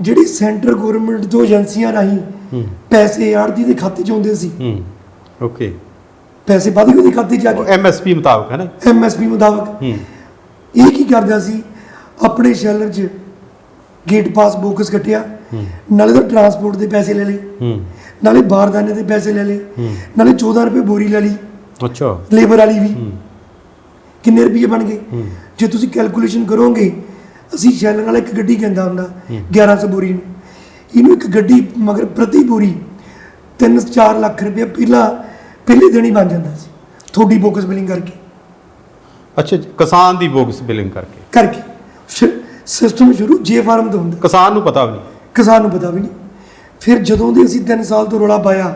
Speaker 1: ਜਿਹੜੀ ਸੈਂਟਰ ਗਵਰਨਮੈਂਟ ਤੋਂ ਏਜੰਸੀਆਂ ਰਾਹੀਂ ਪੈਸੇ ਆੜਤੀ ਦੇ ਖਾਤੇ 'ਚ ਆਉਂਦੇ ਸੀ।
Speaker 2: ਹੂੰ। ਓਕੇ।
Speaker 1: ਪੈਸੇ ਵੱਧ ਗਏ ਉਹਦੇ ਖਾਤੇ 'ਚ ਜਾ ਕੇ।
Speaker 2: ਐਮਐਸਪੀ ਮੁਤਾਬਕ ਹੈ ਨਾ?
Speaker 1: ਐਮਐਸਪੀ ਮੁਤਾਬਕ।
Speaker 2: ਹੂੰ।
Speaker 1: ਇਹ ਕੀ ਕਰਦਾ ਸੀ? ਆਪਣੇ ਸ਼ੈਲਰ 'ਚ ਗੇਟ ਪਾਸ ਬੋਕਸ ਕੱਟਿਆ। ਨਾਲੇ ਤਾਂ ਟਰਾਂਸਪੋਰਟ ਦੇ ਪੈਸੇ ਲੈ ਲਏ।
Speaker 2: ਹੂੰ।
Speaker 1: ਨਾਲੇ ਬਾਰਦਾਨੇ ਦੇ ਪੈਸੇ ਲੈ ਲਏ।
Speaker 2: ਹੂੰ।
Speaker 1: ਨਾਲੇ 14 ਰੁਪਏ ਬੋਰੀ ਲੈ ਲਈ।
Speaker 2: ਅੱਛਾ।
Speaker 1: ਲੇਬਰ ਵਾਲੀ ਵੀ।
Speaker 2: ਹੂੰ।
Speaker 1: ਕਿੰਨੇ ਰੁਪਏ ਬਣ ਗਏ?
Speaker 2: ਹੂੰ।
Speaker 1: ਜੇ ਤੁਸੀਂ ਕੈਲਕੂਲੇਸ਼ਨ ਕਰੋਗੇ ਅਸੀਂ ਸ਼ੈਲਰ ਵਾਲਾ ਇੱਕ ਗੱਡੀ ਕਹਿੰਦਾ ਹੁੰਦਾ 1100 ਬੋਰੀ ਨੂੰ। ਇਹਨੂੰ ਇੱਕ ਗੱਡੀ ਮਗਰ ਪ੍ਰਤੀ ਬੋਰੀ 3-4 ਲੱਖ ਰੁਪਏ ਪਹਿਲਾਂ ਪਹਿਲੇ ਦਿਨ ਹੀ ਬਣ ਜਾਂਦਾ ਸੀ ਤੁਹਾਡੀ ਬੋਕਸ ਬਿਲਿੰਗ ਕਰਕੇ।
Speaker 2: ਅੱਛਾ ਕਿਸਾਨ ਦੀ ਬੋਗਸ ਬਿਲਿੰਗ ਕਰਕੇ।
Speaker 1: ਕਰਕੇ। ਸਿਸਟਮ ਸ਼ੁਰੂ ਜੇ ਫਾਰਮ ਤੋਂ ਹੁੰਦਾ।
Speaker 2: ਕਿਸਾਨ ਨੂੰ ਪਤਾ ਵੀ ਨਹੀਂ।
Speaker 1: ਕਿਸਾਨ ਨੂੰ ਪਤਾ ਵੀ ਨਹੀਂ। ਫਿਰ ਜਦੋਂ ਦੇ ਅਸੀਂ 3 ਸਾਲ ਤੋਂ ਰੌਲਾ ਪਾਇਆ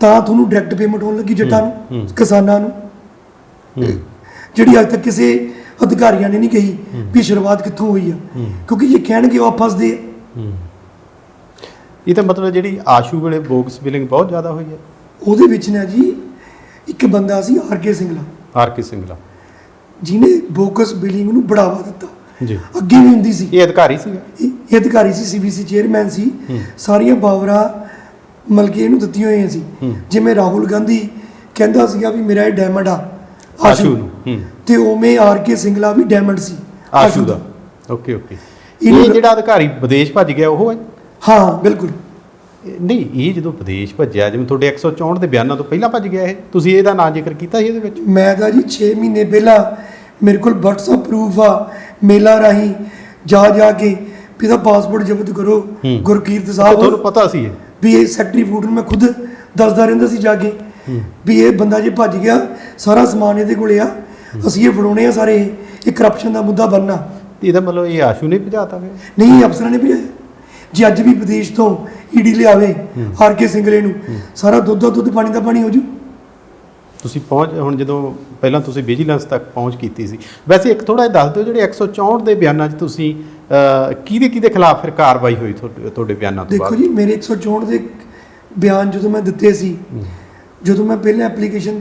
Speaker 1: ਤਾਂ ਤੁਹਾਨੂੰ ਡਾਇਰੈਕਟ ਪੇਮੈਂਟ ਹੋਣ ਲੱਗੀ ਜੱਟਾਂ। ਨੂੰ ਕਿਸਾਨਾਂ ਨੂੰ। ਜਿਹੜੀ ਅੱਜ ਤੱਕ ਕਿਸੇ ਅਧਿਕਾਰੀਆਂ ਨੇ ਨਹੀਂ ਕਹੀ ਵੀ ਸ਼ੁਰੂਆਤ ਕਿੱਥੋਂ ਹੋਈ ਆ। ਕਿਉਂਕਿ ਇਹ ਕਹਿਣਗੇ ਉਹ ਫਸਦੇ ਆ।
Speaker 2: ਇਹ ਤਾਂ ਮਤਲਬ ਜਿਹੜੀ ਆਸ਼ੂ ਵੇਲੇ ਬੋਗਸ ਬਿਲਿੰਗ ਬਹੁਤ ਜ਼ਿਆਦਾ ਹੋਈ ਹੈ।
Speaker 1: ਉਹਦੇ ਵਿੱਚ ਨਾ ਜੀ ਇੱਕ ਬੰਦਾ ਸੀ R K Singla.
Speaker 2: R K Singla.
Speaker 1: ਜਿਹਨੇ ਬੋਕਸ ਬਿਲਿੰਗ ਨੂੰ ਬੜਾਵਾ ਦਿੱਤਾ।
Speaker 2: ਜੀ।
Speaker 1: ਅੱਗੇ ਵੀ ਹੁੰਦੀ ਸੀ।
Speaker 2: ਇਹ ਅਧਿਕਾਰੀ ਸੀਗਾ
Speaker 1: ਇਹ ਅਧਿਕਾਰੀ ਸੀ ਸੀਬੀਸੀ ਚੇਅਰਮੈਨ ਸੀ। ਸਾਰੀਆਂ ਪਾਵਰਾਂ ਮਲਕੇ ਇਹਨੂੰ ਦਿੱਤੀਆਂ ਹੋਈਆਂ ਸੀ। ਜਿਵੇਂ ਰਾਹੁਲ ਗਾਂਧੀ ਕਹਿੰਦਾ ਸੀਗਾ ਵੀ ਮੇਰਾ ਇਹ ਡਾਇਮੰਡ ਆ।
Speaker 2: ਆਸ਼ੂ ਨੂੰ।
Speaker 1: ਤੇ ਉਵੇਂ ਆਰ ਕੇ ਸਿੰਗਲਾ ਵੀ ਡਾਇਮੰਡ ਸੀ।
Speaker 2: ਆਸ਼ੂ ਦਾ। Okay okay. ਇਹ ਜਿਹੜਾ ਅਧਿਕਾਰੀ ਵਿਦੇਸ਼ ਭੱਜ ਗਿਆ ਉਹ ਹੈ?
Speaker 1: ਹਾਂ ਬਿਲਕੁਲ।
Speaker 2: ਨਹੀਂ ਇਹ ਜਦੋਂ ਵਿਦੇਸ਼ ਭੱਜਿਆ ਜਿਵੇਂ ਤੁਹਾਡੇ 164 ਦੇ ਬਿਆਨਾਂ ਤੋਂ ਪਹਿਲਾਂ ਭੱਜ ਗਿਆ ਇਹ ਤੁਸੀਂ ਇਹਦਾ ਨਾਂ ਜ਼ਿਕਰ ਕੀਤਾ ਸੀ ਇਹਦੇ ਵਿੱਚ?
Speaker 1: ਮੈਂ ਤਾਂ ਜੀ 6 ਮਹੀਨੇ ਪਹਿਲਾਂ ਮੇਰੇ ਕੋਲ WhatsApp ਪ੍ਰੂਫ ਆ ਮੇਲਾ ਰਾਹੀਂ ਜਾ ਜਾ ਕੇ ਵੀ ਇਹਦਾ ਪਾਸਪੋਰਟ ਜ਼ਬਤ ਕਰੋ। ਗੁਰਕੀਰਤ
Speaker 2: ਤੁਹਾਨੂੰ
Speaker 1: ਸਾਹਿਬ।
Speaker 2: ਪਤਾ ਸੀ ਇਹ?
Speaker 1: ਵੀ ਇਹ ਸੈਕਟਰੀ ਫੂਡ ਨੂੰ ਮੈਂ ਖੁਦ ਦੱਸਦਾ ਰਹਿੰਦਾ ਸੀ ਜਾ ਕੇ। ਵੀ ਇਹ ਬੰਦਾ ਜੇ ਭੱਜ ਗਿਆ ਸਾਰਾ ਸਮਾਨ ਇਹਦੇ ਕੋਲੇ ਆ। ਅਸੀਂ ਇਹ ਫੜਾਉਣੇ ਆ ਸਾਰੇ। ਇਹ ਕਰਪਸ਼ਨ ਦਾ ਮੁੱਦਾ ਬਣਨਾ।
Speaker 2: ਇਹਦਾ ਮਤਲਬ ਇਹ ਆਸ਼ੂ ਨੇ ਭਜਾਤਾ ਗਿਆ
Speaker 1: ਨਹੀਂ ਅਫਸਰਾਂ ਨੇ ਭਜਾਇਆ। ਜੇ ਅੱਜ ਵੀ ਵਿਦੇਸ਼ ਤੋਂ ਈਡੀ ਲਿਆਵੇ ਆਰ ਕੇ ਸਿੰਗਲੇ ਨੂੰ ਸਾਰਾ ਦੁੱਧ ਦਾ ਦੁੱਧ ਪਾਣੀ ਦਾ ਪਾਣੀ ਹੋ ਜੂ।
Speaker 2: ਤੁਸੀਂ ਪਹੁੰਚ ਹੁਣ ਜਦੋਂ ਪਹਿਲਾਂ ਤੁਸੀਂ ਵਿਜੀਲੈਂਸ ਤੱਕ ਪਹੁੰਚ ਕੀਤੀ ਸੀ। ਵੈਸੇ ਇੱਕ ਥੋੜਾ ਜਿਹਾ ਦੱਸ ਦਿਓ ਜਿਹੜੇ 164 ਦੇ ਬਿਆਨਾਂ 'ਚ ਤੁਸੀਂ ਕਿਹਦੇ ਕਿਹਦੇ ਖਿਲਾਫ ਫਿਰ ਕਾਰਵਾਈ ਹੋਈ ਤੁਹਾਡੇ ਬਿਆਨਾਂ ਤੋਂ
Speaker 1: ਦੇਖੋ ਜੀ ਮੇਰੇ 164 ਦੇ ਬਿਆਨ ਜਦੋਂ ਮੈਂ ਦਿੱਤੇ ਸੀ ਜਦੋਂ ਮੈਂ ਪਹਿਲਾਂ ਐਪਲੀਕੇਸ਼ਨ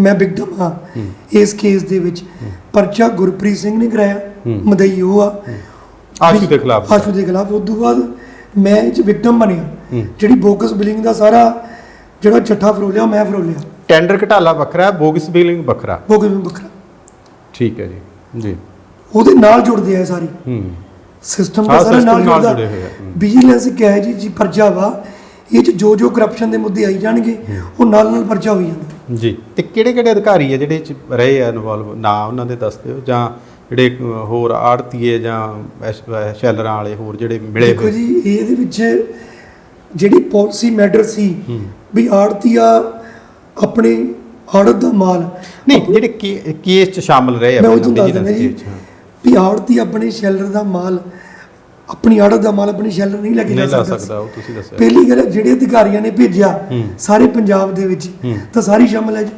Speaker 1: ਮੈਂ ਵਿਕਟਮ ਹਾਂ ਇਸ ਕੇਸ ਦੇ ਵਿੱਚ। ਪਰਚਾ ਗੁਰਪ੍ਰੀਤ ਸਿੰਘ ਨੇ ਕਰਾਇਆ। ਮਦਈ ਉਹ ਆ।
Speaker 2: ਆਸ਼ੂ ਦੇ ਖਿਲਾਫ।
Speaker 1: ਆਸ਼ੂ ਦੇ ਖਿਲਾਫ। ਉਸ ਤੋਂ ਬਾਅਦ ਮੈਂ ਇਹ ਚ ਵਿਕਟਮ ਬਣਿਆ। ਜਿਹੜੀ ਬੋਕਸ ਬਿਲਿੰਗ ਦਾ ਸਾਰਾ ਜਿਹੜਾ ਚੱਠਾ ਫਰੋਲਿਆ ਮੈਂ ਫਰੋਲਿਆ।
Speaker 2: ਟੈਂਡਰ ਘਟਾਲਾ ਵੱਖਰਾ ਹੈ ਬੋਗਸ ਬਿਲਿੰਗ ਵੱਖਰਾ?
Speaker 1: ਬੋਕਸ ਬਿਲਿੰਗ ਵੱਖਰਾ।
Speaker 2: ਠੀਕ ਹੈ ਜੀ। ਜੀ।
Speaker 1: ਉਹਦੇ ਨਾਲ ਜੁੜਦੇ ਆ ਸਾਰੀ।
Speaker 2: ਹੂੰ।
Speaker 1: ਸਿਸਟਮ ਦਾ ਸਾਰਾ ਨਾਲ ਜੁੜਦਾ। ਵਿਜੀਲੈਂਸ ਇੱਕ ਹੈ। ਜੀ ਜੀ ਪਰਚਾ ਵਾ। ਇਹ ਚ ਜੋ ਜੋ ਕਰਪਸ਼ਨ ਦੇ ਮੁੱਦੇ ਆਈ ਜਾਣਗੇ ਉਹ ਨਾਲ ਨਾਲ ਪਰਚਾ ਹੋਈ ਜਾਂਦਾ।
Speaker 2: ਜੀ ਤੇ ਕਿਹੜੇ ਕਿਹੜੇ ਅਧਿਕਾਰੀ ਆ ਜਿਹੜੇ 'ਚ ਰਹੇ ਆ ਇਨਵੋਲਵ ਨਾ ਉਹਨਾਂ ਦੇ ਦੱਸ ਦਿਓ ਜਾਂ ਜਿਹੜੇ ਹੋਰ ਆੜਤੀਏ ਜਾਂ ਸ਼ੈਲਰਾਂ ਵਾਲੇ ਹੋਰ ਜਿਹੜੇ ਮਿਲੇ
Speaker 1: ਦੇਖੋ ਜੀ ਇਹਦੇ ਵਿੱਚ ਜਿਹੜੀ ਪਾਲਿਸੀ ਮੈਟਰ ਸੀ। ਵੀ ਆੜਤੀਆ ਆਪਣੇ ਆੜਤ ਦਾ ਮਾਲ
Speaker 2: ਨਹੀਂ ਜਿਹੜੇ ਕੇਸ 'ਚ ਸ਼ਾਮਲ ਰਹੇ ਆ
Speaker 1: ਮੈਂ ਉਹ ਦੱਸ ਦਿੰਦਾ ਜੀ। ਵੀ ਆੜਤੀ ਆਪਣੇ ਸ਼ੈਲਰ ਦਾ ਮਾਲ ਆਪਣੀ ਆੜਤ ਦਾ ਮਾਲ ਆਪਣੀ ਸ਼ੈਲਰ ਨਹੀਂ ਲੈ ਕੇ ਜਾ
Speaker 2: ਨਹੀਂ
Speaker 1: ਸਕਦਾ
Speaker 2: ਉਹ ਤੁਸੀਂ ਦੱਸਿਆ।
Speaker 1: ਪਹਿਲੀ ਗੱਲ ਜਿਹੜੇ ਅਧਿਕਾਰੀਆਂ ਨੇ ਭੇਜਿਆ। ਸਾਰੇ ਪੰਜਾਬ ਦੇ ਵਿੱਚ। ਤਾਂ ਸਾਰੀ ਸ਼ਾਮਲ ਹੈ ਜੀ।